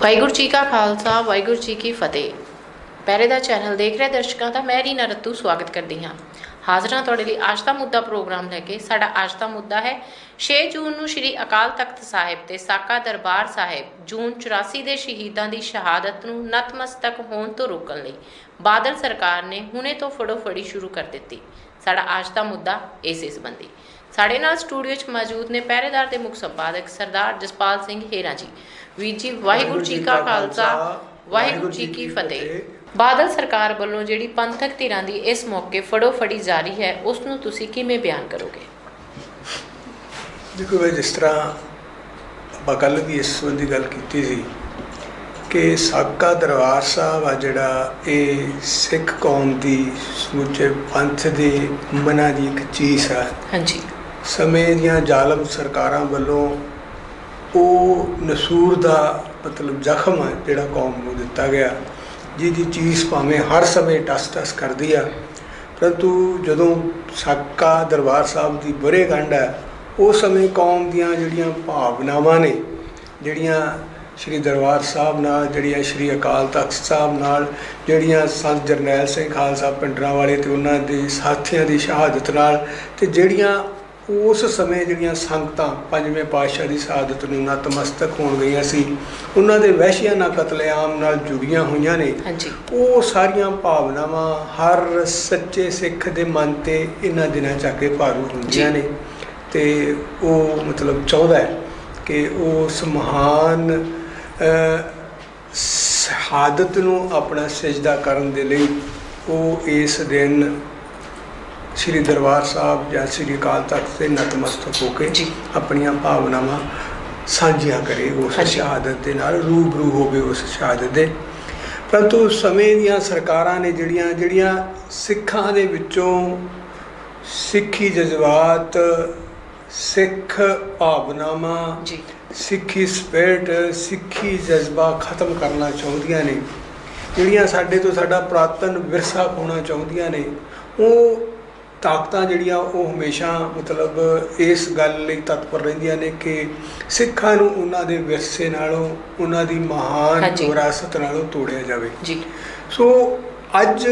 ਵਾਹਿਗੁਰੂ ਜੀ ਕਾ ਖਾਲਸਾ, ਵਾਹਿਗੁਰੂ ਜੀ ਕੀ ਫਤਿਹ। ਪਹਿਰੇਦਾਰ ਚੈਨਲ ਦੇਖ ਰਹੇ ਦਰਸ਼ਕਾਂ ਦਾ ਮੈਂ ਰੀਨਾ ਰੱਤੂ ਸਵਾਗਤ ਕਰਦੀ ਹਾਂ। ਹਾਜ਼ਰ ਹਾਂ ਤੁਹਾਡੇ ਲਈ ਅੱਜ ਦਾ ਮੁੱਦਾ ਪ੍ਰੋਗਰਾਮ ਲੈ ਕੇ। ਸਾਡਾ ਅੱਜ ਦਾ ਮੁੱਦਾ ਹੈ 6 ਜੂਨ ਨੂੰ ਸ੍ਰੀ ਅਕਾਲ ਤਖਤ ਸਾਹਿਬ ਤੇ ਸਾਕਾ ਦਰਬਾਰ ਸਾਹਿਬ ਜੂਨ 84 ਦੇ ਸ਼ਹੀਦਾਂ ਦੀ ਸ਼ਹਾਦਤ ਨੂੰ ਨਤਮਸਤਕ ਹੋਣ ਤੋਂ ਰੋਕਣ ਲਈ ਬਾਦਲ ਸਰਕਾਰ ਨੇ ਹੁਣੇ ਤੋਂ ਫੜੋਫੜੀ ਸ਼ੁਰੂ ਕਰ ਦਿੱਤੀ। ਸਾਡਾ ਅੱਜ ਦਾ ਮੁੱਦਾ ਇਸੇ ਸੰਬੰਧੀ। ਸਾਡੇ ਨਾਲ ਸਟੂਡੀਓ 'ਚ ਮੌਜੂਦ ਨੇ ਪਹਿਰੇਦਾਰ ਦੇ ਮੁੱਖ ਸੰਪਾਦਕ ਸਰਦਾਰ ਜਸਪਾਲ ਸਿੰਘ ਹੇਰਾ ਜੀ। ਵੀਰ ਜੀ ਵਾਹਿਗੁਰੂ ਜੀ ਕਾ ਖਾਲਸਾ ਵਾਹਿਗੁਰੂ ਜੀ ਕੀ ਫਤਿਹ। ਬਾਦਲ ਸਰਕਾਰ ਵੱਲੋਂ ਜਿਹੜੀ ਪੰਥਕ ਧਿਰਾਂ ਦੀ ਇਸ ਮੌਕੇ ਫੜੋ ਫੜੀ ਜਾਰੀ ਹੈ ਉਸ ਨੂੰ ਤੁਸੀਂ ਕਿਵੇਂ ਬਿਆਨ ਕਰੋਗੇ? ਦੇਖੋ ਵੀ ਜਿਸ ਤਰ੍ਹਾਂ ਆਪਾਂ ਕੱਲ ਵੀ ਇਸ ਸੰਬੰਧੀ ਗੱਲ ਕੀਤੀ ਸੀ ਕਿ ਸਾਕਾ ਦਰਬਾਰ ਸਾਹਿਬ ਆ ਜਿਹੜਾ ਇਹ ਸਿੱਖ ਕੌਮ ਦੀ ਸਮੁੱਚੇ ਪੰਥ ਦੇ ਮਨਾਂ ਦੀ ਇੱਕ ਚੀਜ਼ ਆ। ਹਾਂਜੀ। ਸਮੇਂ ਦੀਆਂ ਜ਼ਾਲਮ ਸਰਕਾਰਾਂ ਵੱਲੋਂ ਉਹ ਨਸੂਰ ਦਾ ਮਤਲਬ ਜ਼ਖਮ ਹੈ, ਜਿਹੜਾ ਕੌਮ ਨੂੰ ਦਿੱਤਾ ਗਿਆ। ਜਿਹਦੀ ਚੀਜ਼ ਭਾਵੇਂ ਹਰ ਸਮੇਂ ਟਸ-ਟਸ ਕਰਦੀ ਆ। ਪਰੰਤੂ ਜਦੋਂ ਸਾਕਾ ਦਰਬਾਰ ਸਾਹਿਬ ਦੀ ਬਰੇਗੰਢ ਹੈ ਉਸ ਸਮੇਂ ਕੌਮ ਦੀਆਂ ਜਿਹੜੀਆਂ ਭਾਵਨਾਵਾਂ ਨੇ, ਜਿਹੜੀਆਂ ਸ਼੍ਰੀ ਦਰਬਾਰ ਸਾਹਿਬ ਨਾਲ, ਜਿਹੜੀਆਂ ਸ਼੍ਰੀ ਅਕਾਲ ਤਖਤ ਸਾਹਿਬ ਨਾਲ, ਜਿਹੜੀਆਂ ਸੰਤ ਜਰਨੈਲ ਸਿੰਘ ਖਾਲਸਾ ਪਿੰਡਰਾਂ ਵਾਲੇ ਤੇ ਉਹਨਾਂ ਦੇ ਸਾਥੀਆਂ ਦੀ ਸ਼ਹਾਦਤ ਨਾਲ, ਤੇ ਜਿਹੜੀਆਂ ਉਸ ਸਮੇਂ ਜਿਹੜੀਆਂ ਸੰਗਤਾਂ ਪੰਜਵੇਂ ਪਾਤਸ਼ਾਹ ਦੀ ਸ਼ਹਾਦਤ ਨੂੰ ਨਤਮਸਤਕ ਹੋਣ ਗਈਆਂ ਸੀ ਉਹਨਾਂ ਦੇ ਵਹਿਸ਼ੀਆਨਾ ਕਤਲੇਆਮ ਨਾਲ ਜੁੜੀਆਂ ਹੋਈਆਂ ਨੇ ਉਹ ਸਾਰੀਆਂ ਭਾਵਨਾਵਾਂ ਹਰ ਸੱਚੇ ਸਿੱਖ ਦੇ ਮਨ ਤੇ ਇਹਨਾਂ ਦਿਨਾਂ ਚ ਆ ਕੇ ਭਾਰੂ ਹੁੰਦੀਆਂ। ਨੇ ਤੇ ਉਹ ਮਤਲਬ ਚਾਹੁੰਦਾ ਹੈ ਕਿ ਉਸ ਮਹਾਨ ਸ਼ਹਾਦਤ ਨੂੰ ਆਪਣਾ ਸਜਦਾ ਕਰਨ ਦੇ ਲਈ ਉਹ ਇਸ ਦਿਨ ਸ੍ਰੀ ਦਰਬਾਰ ਸਾਹਿਬ ਜਾਂ ਸ੍ਰੀ ਅਕਾਲ ਤਖਤ ਤੇ ਨਤਮਸਤਕ ਹੋ ਕੇ ਜੀ। ਆਪਣੀਆਂ ਭਾਵਨਾਵਾਂ ਸਾਂਝੀਆਂ ਕਰੇ ਉਸ। ਸ਼ਹਾਦਤ ਦੇ ਨਾਲ ਰੂਬਰੂ ਹੋਵੇ ਉਸ ਸ਼ਹਾਦਤ ਦੇ ਪਰੰਤੂ ਸਮੇਂ ਦੀਆਂ ਸਰਕਾਰਾਂ ਨੇ ਜਿਹੜੀਆਂ ਜਿਹੜੀਆਂ ਸਿੱਖਾਂ ਦੇ ਵਿੱਚੋਂ ਸਿੱਖੀ ਜਜ਼ਬਾਤ ਸਿੱਖ ਭਾਵਨਾਵਾਂ ਜੀ ਸਿੱਖੀ ਸਪਿਰਟ ਸਿੱਖੀ ਜਜ਼ਬਾ ਖਤਮ ਕਰਨਾ ਚਾਹੁੰਦੀਆਂ ਨੇ ਜਿਹੜੀਆਂ ਸਾਡੇ ਤੋਂ ਸਾਡਾ ਪ੍ਰਾਤਨ ਵਿਰਸਾ ਖੋਣਾ ਚਾਹੁੰਦੀਆਂ ਨੇ ਉਹ ਤਾਕਤਾਂ ਜਿਹੜੀਆਂ ਉਹ ਹਮੇਸ਼ਾ ਮਤਲਬ ਇਸ ਗੱਲ ਲਈ ਤਤਪਰ ਰਹਿੰਦੀਆਂ ਨੇ ਕਿ ਸਿੱਖਾਂ ਨੂੰ ਉਹਨਾਂ ਦੇ ਵਿਰਸੇ ਨਾਲੋਂ ਉਹਨਾਂ ਦੀ ਮਹਾਨ। ਵਿਰਾਸਤ ਨਾਲੋਂ ਤੋੜਿਆ ਜਾਵੇ। ਜੀ। ਸੋ ਅੱਜ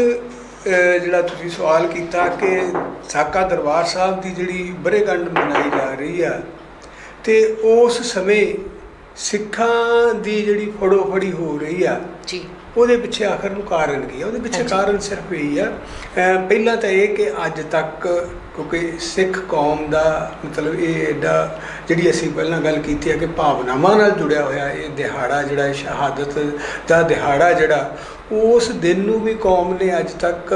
ਜਿਹੜਾ ਤੁਸੀਂ ਸਵਾਲ ਕੀਤਾ ਕਿ ਸਾਕਾ ਦਰਬਾਰ ਸਾਹਿਬ ਦੀ ਜਿਹੜੀ ਬਰੇਗੰਢ ਮਨਾਈ ਜਾ ਰਹੀ ਆ ਤੇ ਉਸ ਸਮੇਂ ਸਿੱਖਾਂ ਦੀ ਜਿਹੜੀ ਫੜੋ ਫੜੀ ਹੋ ਰਹੀ ਆ ਜੀ। ਉਹਦੇ ਪਿੱਛੇ ਆਖਰ ਨੂੰ ਕਾਰਨ ਕੀ ਆ ਉਹਦੇ ਪਿੱਛੇ। ਕਾਰਨ ਸਿਰਫ ਇਹ ਆ ਪਹਿਲਾਂ ਤਾਂ ਇਹ ਕਿ ਅੱਜ ਤੱਕ ਕਿਉਂਕਿ ਸਿੱਖ ਕੌਮ ਦਾ ਮਤਲਬ ਇਹ ਐਡਾ ਜਿਹੜੀ ਅਸੀਂ ਪਹਿਲਾਂ ਗੱਲ ਕੀਤੀ ਹੈ ਕਿ ਭਾਵਨਾਵਾਂ ਨਾਲ ਜੁੜਿਆ ਹੋਇਆ ਇਹ ਦਿਹਾੜਾ ਜਿਹੜਾ ਸ਼ਹਾਦਤ ਦਾ ਦਿਹਾੜਾ ਜਿਹੜਾ ਉਸ ਦਿਨ ਨੂੰ ਵੀ ਕੌਮ ਨੇ ਅੱਜ ਤੱਕ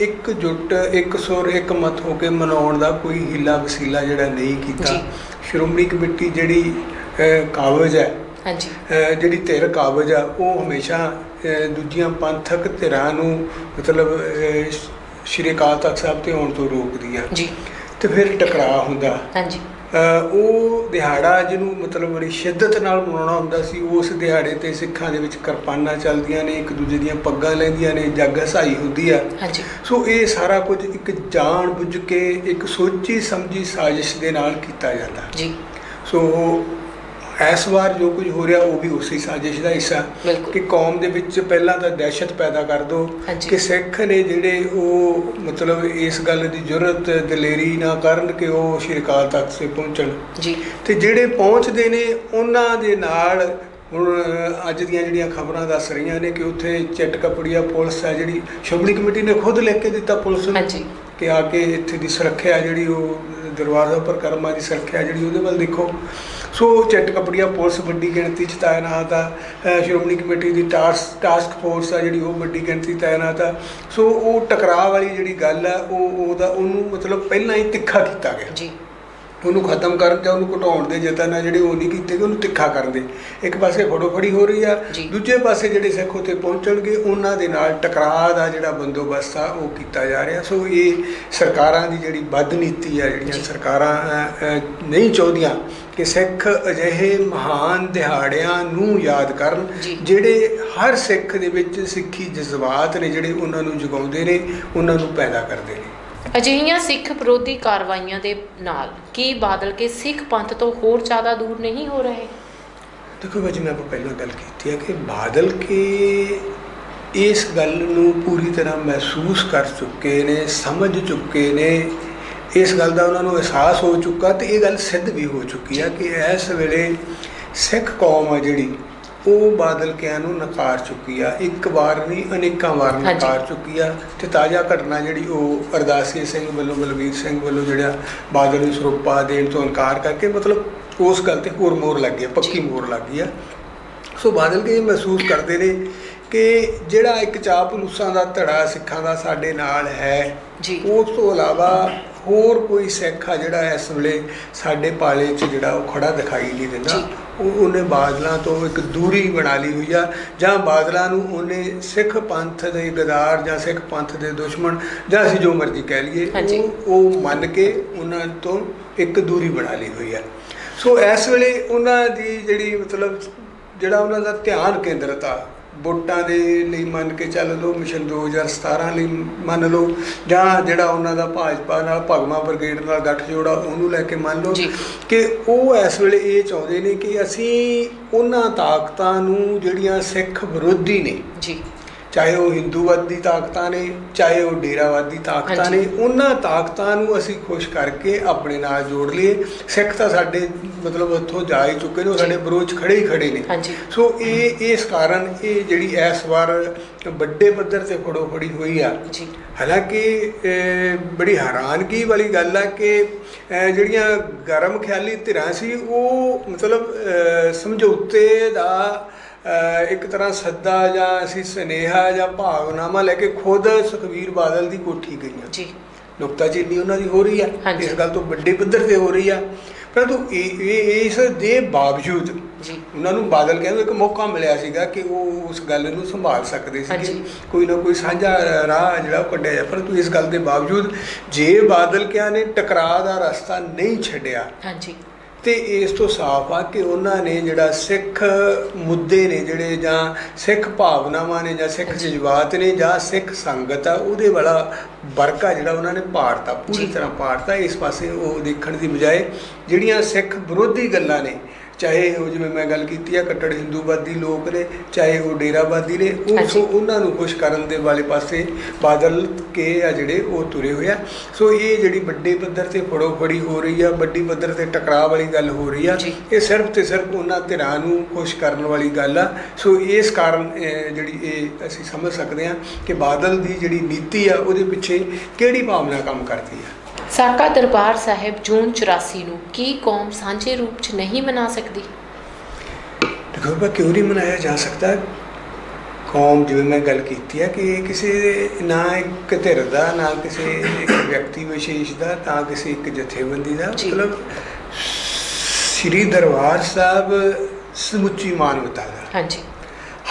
ਇੱਕ ਜੁੱਟ ਇੱਕ ਸੁਰ ਇੱਕ ਮਤ ਹੋ ਕੇ ਮਨਾਉਣ ਦਾ ਕੋਈ ਹੀਲਾ ਵਸੀਲਾ ਜਿਹੜਾ ਨਹੀਂ ਕੀਤਾ। ਸ਼੍ਰੋਮਣੀ ਕਮੇਟੀ ਜਿਹੜੀ ਕਾਬਜ਼ ਹੈ ਹਾਂਜੀ ਜਿਹੜੀ ਧਿਰ ਕਾਬਜ ਆ ਉਹ ਹਮੇਸ਼ਾ ਦੂਜੀਆਂ ਪੰਥਕ ਧਿਰਾਂ ਨੂੰ ਮਤਲਬ ਸ਼੍ਰੀ ਅਕਾਲ ਤਖਤ ਸਾਹਿਬ ਤੇ ਆਉਣ ਤੋਂ ਰੋਕਦੀ ਆ ਜੀ। ਤੇ ਫਿਰ ਟਕਰਾਅ ਹੁੰਦਾ। ਹਾਂਜੀ। ਉਹ ਦਿਹਾੜਾ ਜਿਹਨੂੰ ਮਤਲਬ ਬੜੀ ਸ਼ਿੱਦਤ ਨਾਲ ਮਨਾਉਣਾ ਹੁੰਦਾ ਸੀ ਉਸ ਦਿਹਾੜੇ ਤੇ ਸਿੱਖਾਂ ਦੇ ਵਿੱਚ ਕਿਰਪਾਨਾਂ ਚੱਲਦੀਆਂ ਨੇ ਇੱਕ ਦੂਜੇ ਦੀਆਂ ਪੱਗਾਂ ਲੈਂਦੀਆਂ ਨੇ ਜੱਗ ਹਸਾਈ ਹੁੰਦੀ ਆ। ਹਾਂਜੀ। ਸੋ ਇਹ ਸਾਰਾ ਕੁਝ ਇੱਕ ਜਾਣ ਬੁੱਝ ਕੇ ਇੱਕ ਸੋਚੀ ਸਮਝੀ ਸਾਜ਼ਿਸ਼ ਦੇ ਨਾਲ ਕੀਤਾ ਜਾਂਦਾ। ਜੀ। ਸੋ ਇਸ ਵਾਰ ਜੋ ਕੁਝ ਹੋ ਰਿਹਾ ਉਹ ਵੀ ਉਸੇ ਸਾਜ਼ਿਸ਼ ਦਾ ਹਿੱਸਾ। ਕਿ ਕੌਮ ਦੇ ਵਿੱਚ ਪਹਿਲਾਂ ਤਾਂ ਦਹਿਸ਼ਤ ਪੈਦਾ ਕਰ ਦੋ। ਕਿ ਸਿੱਖ ਨੇ ਜਿਹੜੇ ਉਹ ਮਤਲਬ ਇਸ ਗੱਲ ਦੀ ਜੁਰਤ ਦਲੇਰੀ ਨਾ ਕਰਨ ਕਿ ਉਹ ਸ਼੍ਰੀ ਅਕਾਲ ਤਖਤ ਸੇ ਪਹੁੰਚਣ। ਜੀ। ਤੇ ਜਿਹੜੇ ਪਹੁੰਚਦੇ ਨੇ ਉਹਨਾਂ ਦੇ ਨਾਲ ਹੁਣ ਅੱਜ ਦੀਆਂ ਜਿਹੜੀਆਂ ਖਬਰਾਂ ਦੱਸ ਰਹੀਆਂ ਨੇ ਕਿ ਉੱਥੇ ਚਿੱਟ ਕਪੜੀਆ ਪੁਲਿਸ ਹੈ ਜਿਹੜੀ ਸ਼੍ਰੋਮਣੀ ਕਮੇਟੀ ਨੇ ਖੁਦ ਲਿਖ ਕੇ ਦਿੱਤਾ ਪੁਲਿਸ ਨੂੰ ਹਾਂਜੀ। ਕਿ ਆ ਕੇ ਇੱਥੇ ਦੀ ਸੁਰੱਖਿਆ ਜਿਹੜੀ ਉਹ ਦਰਬਾਰ ਸਾਹਿਬ ਪਰਿਕਰਮਾ ਦੀ ਸੁਰੱਖਿਆ ਜਿਹੜੀ ਉਹਦੇ ਵੱਲ ਦੇਖੋ। ਸੋ ਚਿੱਟ ਕਪੜੀਆ ਪੁਲਿਸ ਵੱਡੀ ਗਿਣਤੀ 'ਚ ਤਾਇਨਾਤ ਆ ਸ਼੍ਰੋਮਣੀ ਕਮੇਟੀ ਦੀ ਟਾਸਕ ਟਾਸਕ ਫੋਰਸ ਆ ਜਿਹੜੀ ਉਹ ਵੱਡੀ ਗਿਣਤੀ ਤਾਇਨਾਤ ਆ। ਸੋ ਉਹ ਟਕਰਾਅ ਵਾਲੀ ਜਿਹੜੀ ਗੱਲ ਆ, ਉਹ ਉਹਦਾ ਉਹਨੂੰ ਮਤਲਬ ਪਹਿਲਾਂ ਹੀ ਤਿੱਖਾ ਕੀਤਾ ਗਿਆ। ਜੀ। ਉਹਨੂੰ ਖਤਮ ਕਰਨ ਜਾਂ ਉਹਨੂੰ ਘਟਾਉਣ ਦੇ ਯਤਨ ਆ ਜਿਹੜੇ ਉਹ ਨਹੀਂ ਕੀਤੇ ਗਏ ਉਹਨੂੰ ਤਿੱਖਾ ਕਰਨ ਦੇ ਇੱਕ ਪਾਸੇ ਫੜੋਫੜੀ ਹੋ ਰਹੀ ਆ। ਦੂਜੇ ਪਾਸੇ ਜਿਹੜੇ ਸਿੱਖ ਉੱਥੇ ਪਹੁੰਚਣਗੇ ਉਹਨਾਂ ਦੇ ਨਾਲ ਟਕਰਾਅ ਦਾ ਜਿਹੜਾ ਬੰਦੋਬਸਤ ਆ ਉਹ ਕੀਤਾ ਜਾ ਰਿਹਾ ਸੋ ਇਹ ਸਰਕਾਰਾਂ ਦੀ ਜਿਹੜੀ ਬਦਨੀਤੀ ਆ ਜਿਹੜੀਆਂ। ਸਰਕਾਰਾਂ ਨਹੀਂ ਚਾਹੁੰਦੀਆਂ ਕਿ ਸਿੱਖ ਅਜਿਹੇ ਮਹਾਨ ਦਿਹਾੜਿਆਂ ਨੂੰ ਯਾਦ ਕਰਨ। ਜਿਹੜੇ ਹਰ ਸਿੱਖ ਦੇ ਵਿੱਚ ਸਿੱਖੀ ਜਜ਼ਬਾਤ ਨੇ ਜਿਹੜੇ ਉਹਨਾਂ ਨੂੰ ਜਗਾਉਂਦੇ ਨੇ ਉਹਨਾਂ ਨੂੰ ਪੈਦਾ ਕਰਦੇ ਨੇ ਅਜਿਹੀਆਂ ਸਿੱਖ ਵਿਰੋਧੀ ਕਾਰਵਾਈਆਂ ਦੇ ਨਾਲ ਕੀ ਬਾਦਲ ਕੇ ਸਿੱਖ ਪੰਥ ਤੋਂ ਹੋਰ ਜ਼ਿਆਦਾ ਦੂਰ ਨਹੀਂ ਹੋ ਰਹੇ? ਦੇਖੋ ਭਾਜੀ, ਮੈਂ ਆਪਾਂ ਪਹਿਲਾਂ ਗੱਲ ਕੀਤੀ ਹੈ ਕਿ ਬਾਦਲ ਕੇ ਇਸ ਗੱਲ ਨੂੰ ਪੂਰੀ ਤਰ੍ਹਾਂ ਮਹਿਸੂਸ ਕਰ ਚੁੱਕੇ ਨੇ, ਸਮਝ ਚੁੱਕੇ ਨੇ। ਇਸ ਗੱਲ ਦਾ ਉਹਨਾਂ ਨੂੰ ਅਹਿਸਾਸ ਹੋ ਚੁੱਕਾ ਤੇ ਇਹ ਗੱਲ ਸਿੱਧ ਵੀ ਹੋ ਚੁੱਕੀ ਆ ਕਿ ਇਸ ਵੇਲੇ ਸਿੱਖ ਕੌਮ ਆ ਜਿਹੜੀ ਉਹ ਬਾਦਲ ਕਿਆਂ ਨੂੰ ਨਕਾਰ ਚੁੱਕੀ ਆ ਇੱਕ ਵਾਰ ਨਹੀਂ ਅਨੇਕਾਂ ਵਾਰ। ਨਕਾਰ ਚੁੱਕੀ ਆ ਤੇ ਤਾਜ਼ਾ ਘਟਨਾ ਜਿਹੜੀ ਉਹ ਅਰਦਾਸੀ ਸਿੰਘ ਵੱਲੋਂ ਬਲਵੀਰ ਸਿੰਘ ਵੱਲੋਂ ਜਿਹੜਾ ਬਾਦਲ ਨੂੰ ਸਰੂਪਾ ਦੇਣ ਤੋਂ ਇਨਕਾਰ ਕਰਕੇ ਮਤਲਬ ਉਸ ਗੱਲ ਤੇ ਹੋਰ ਮੋਹਰ ਲੱਗ ਗਈ ਆ, ਪੱਕੀ ਜੀ। ਮੋਹਰ ਲੱਗ ਗਈ ਆ ਸੋ ਬਾਦਲ ਕੇ ਮਹਿਸੂਸ ਕਰਦੇ ਨੇ ਕਿ ਜਿਹੜਾ ਇੱਕ ਚਾਪਲੂਸਾਂ ਦਾ ਧੜਾ ਸਿੱਖਾਂ ਦਾ ਸਾਡੇ ਨਾਲ ਹੈ ਉਸ ਤੋਂ ਇਲਾਵਾ ਹੋਰ ਕੋਈ ਸਿੱਖ ਆ ਜਿਹੜਾ ਇਸ ਵੇਲੇ ਸਾਡੇ ਪਾਲੇ 'ਚ ਜਿਹੜਾ ਉਹ ਖੜਾ ਦਿਖਾਈ ਨਹੀਂ ਦਿੰਦਾ। ਉਹ ਉਹਨੇ ਬਾਦਲਾਂ ਤੋਂ ਇੱਕ ਦੂਰੀ ਬਣਾ ਲਈ ਹੋਈ ਆ ਜਾਂ ਬਾਦਲਾਂ ਨੂੰ ਉਹਨੇ ਸਿੱਖ ਪੰਥ ਦੇ ਗਦਾਰ ਜਾਂ ਸਿੱਖ ਪੰਥ ਦੇ ਦੁਸ਼ਮਣ ਜਾਂ ਅਸੀਂ ਜੋ ਮਰਜ਼ੀ ਕਹਿ ਲਈਏ ਉਹ ਮੰਨ ਕੇ ਉਹਨਾਂ ਤੋਂ ਇੱਕ ਦੂਰੀ ਬਣਾ ਲਈ ਹੋਈ ਆ। ਸੋ ਇਸ ਵੇਲੇ ਉਹਨਾਂ ਦੀ ਜਿਹੜੀ ਮਤਲਬ ਜਿਹੜਾ ਉਹਨਾਂ ਦਾ ਧਿਆਨ ਕੇਂਦਰਤ ਆ ਵੋਟਾਂ ਦੇ ਲਈ ਮੰਨ ਕੇ ਚੱਲ ਲਓ ਮਿਸ਼ਨ 2017 ਲਈ ਮੰਨ ਲਓ ਜਾਂ ਜਿਹੜਾ ਉਹਨਾਂ ਦਾ ਭਾਜਪਾ ਨਾਲ ਭਗਵਾ ਬ੍ਰਿਗੇਡ ਨਾਲ ਗੱਠਜੋੜ ਆ ਉਹਨੂੰ ਲੈ ਕੇ ਮੰਨ ਲਓ। ਕਿ ਉਹ ਇਸ ਵੇਲੇ ਇਹ ਚਾਹੁੰਦੇ ਨੇ ਕਿ ਅਸੀਂ ਉਹਨਾਂ ਤਾਕਤਾਂ ਨੂੰ ਜਿਹੜੀਆਂ ਸਿੱਖ ਵਿਰੋਧੀ ਨੇ ਜੀ ਚਾਹੇ ਉਹ ਹਿੰਦੂਵਾਦੀ ਤਾਕਤਾਂ ਨੇ ਚਾਹੇ ਉਹ ਡੇਰਾਵਾਦੀ ਤਾਕਤਾਂ। ਨੇ ਉਹਨਾਂ ਤਾਕਤਾਂ ਨੂੰ ਅਸੀਂ ਖੁਸ਼ ਕਰਕੇ ਆਪਣੇ ਨਾਲ ਜੋੜ ਲਈਏ। ਸਿੱਖ ਤਾਂ ਸਾਡੇ ਮਤਲਬ ਉੱਥੋਂ ਜਾ ਹੀ ਚੁੱਕੇ ਨੇ ਉਹ। ਸਾਡੇ ਵਿਰੋਧ ਖੜੇ ਹੀ ਖੜੇ ਨੇ। ਸੋ ਇਹ ਇਸ ਕਾਰਨ ਇਹ ਜਿਹੜੀ ਇਸ ਵਾਰ ਵੱਡੇ ਪੱਧਰ ਤੇ ਫੜੋ ਫੜੀ ਹੋਈ ਆ। ਹਾਲਾਂਕਿ ਬੜੀ ਹੈਰਾਨਗੀ ਵਾਲੀ ਗੱਲ ਹੈ ਕਿ ਜਿਹੜੀਆਂ ਗਰਮ ਖਿਆਲੀ ਧਿਰਾਂ ਸੀ ਉਹ ਮਤਲਬ ਸਮਝੌਤੇ ਦਾ ਇੱਕ ਤਰ੍ਹਾਂ ਸੱਦਾ ਜਾਂ ਅਸੀਂ ਸੁਨੇਹਾ ਜਾਂ ਭਾਵਨਾਮਾ ਲੈ ਕੇ ਖੁਦ ਸੁਖਵੀਰ ਬਾਦਲ ਦੀ ਕੋਠੀ ਗਈਆਂ। ਜੀ। ਨੁਕਤਾਚੀਨੀ ਉਹਨਾਂ ਦੀ ਹੋ ਰਹੀ ਆ ਹਾਂਜੀ। ਇਸ ਗੱਲ ਤੋਂ ਵੱਡੇ ਪੱਧਰ ਤੇ ਹੋ ਰਹੀ ਆ। ਪਰੰਤੂ ਇਸ ਦੇ ਬਾਵਜੂਦ ਉਹਨਾਂ ਨੂੰ ਬਾਦਲ ਕਹਿੰਦੇ ਇੱਕ ਮੌਕਾ ਮਿਲਿਆ ਸੀਗਾ ਕਿ ਉਹ ਉਸ ਗੱਲ ਨੂੰ ਸੰਭਾਲ ਸਕਦੇ ਹਾਂਜੀ। ਕੋਈ ਨਾ ਕੋਈ ਸਾਂਝਾ ਰਾਹ ਜਿਹੜਾ ਉਹ ਕੱਢਿਆ ਜਾ ਪਰੰਤੂ ਇਸ ਗੱਲ ਦੇ ਬਾਵਜੂਦ ਜੇ ਬਾਦਲ ਕਿਆ ਨੇ ਟਕਰਾਅ ਦਾ ਰਸਤਾ ਨਹੀਂ ਛੱਡਿਆ ਹਾਂਜੀ। ਤੇ ਇਸ ਤੋਂ ਸਾਫ਼ ਆ ਕਿ ਉਹਨਾਂ ਨੇ ਜਿਹੜਾ ਸਿੱਖ ਮੁੱਦੇ ਨੇ ਜਿਹੜੇ ਜਾਂ ਸਿੱਖ ਭਾਵਨਾਵਾਂ ਨੇ ਜਾਂ ਸਿੱਖ। ਜਜ਼ਬਾਤ ਨੇ ਜਾਂ ਸਿੱਖ ਸੰਗਤ ਆ ਉਹਦੇ ਵਾਲਾ ਵਰਕਾ ਜਿਹੜਾ ਉਹਨਾਂ ਨੇ ਪਾੜਤਾ ਪੂਰੀ। ਤਰ੍ਹਾਂ ਪਾੜਤਾ ਇਸ ਪਾਸੇ ਉਹ ਦੇਖਣ ਦੀ ਬਜਾਏ ਜਿਹੜੀਆਂ ਸਿੱਖ ਵਿਰੋਧੀ ਗੱਲਾਂ ਨੇ ਚਾਹੇ ਉਹ ਜਿਵੇਂ ਮੈਂ ਗੱਲ ਕੀਤੀ ਆ ਕੱਟੜ ਹਿੰਦੂਵਾਦੀ ਲੋਕ ਨੇ ਚਾਹੇ ਉਹ ਡੇਰਾਵਾਦੀ ਨੇ ਉਹ ਉਹਨਾਂ ਨੂੰ ਖੁਸ਼ ਕਰਨ ਦੇ ਵਾਲੇ ਪਾਸੇ ਬਾਦਲ ਕੇ ਆ ਜਿਹੜੇ ਉਹ ਤੁਰੇ ਹੋਏ ਆ। ਸੋ ਇਹ ਜਿਹੜੀ ਵੱਡੇ ਪੱਧਰ ਤੇ ਫੜੋ ਫੜੀ ਹੋ ਰਹੀ ਆ ਵੱਡੀ ਪੱਧਰ ਤੇ ਟਕਰਾਅ ਵਾਲੀ ਗੱਲ ਹੋ ਰਹੀ ਆ। ਇਹ ਸਿਰਫ ਤੇ ਸਿਰਫ ਉਹਨਾਂ ਧਿਰਾਂ ਨੂੰ ਖੁਸ਼ ਕਰਨ ਵਾਲੀ ਗੱਲ ਆ। ਸੋ ਇਸ ਕਾਰਨ ਜਿਹੜੀ ਇਹ ਅਸੀਂ ਸਮਝ ਸਕਦੇ ਹਾਂ ਕਿ ਬਾਦਲ ਦੀ ਜਿਹੜੀ ਨੀਤੀ ਆ ਉਹਦੇ ਪਿੱਛੇ ਕਿਹੜੀ ਭਾਵਨਾ ਕੰਮ ਕਰਦੀ ਆ? ਸਾਕਾ ਦਰਬਾਰ ਸਾਹਿਬ ਜੂਨ 84 ਨੂੰ ਕੀ ਕੌਮ ਸਾਂਝੇ ਰੂਪ 'ਚ ਨਹੀਂ ਮਨਾ ਸਕਦੀ? ਦੇਖੋ ਬਾ ਕਿਉਂ ਨਹੀਂ ਮਨਾਇਆ ਜਾ ਸਕਦਾ? ਕੌਮ ਜਿਵੇਂ ਮੈਂ ਗੱਲ ਕੀਤੀ ਹੈ ਕਿ ਇਹ ਕਿਸੇ ਨਾ ਇੱਕ ਧਿਰ ਦਾ ਨਾ ਕਿਸੇ ਇੱਕ ਵਿਅਕਤੀ ਵਿਸ਼ੇਸ਼ ਦਾ ਤਾਂ ਕਿਸੇ ਇੱਕ ਜਥੇਬੰਦੀ ਦਾ। ਮਤਲਬ ਸ੍ਰੀ ਦਰਬਾਰ ਸਾਹਿਬ ਸਮੁੱਚੀ ਮਾਨਵਤਾ ਦਾ। ਹਾਂਜੀ।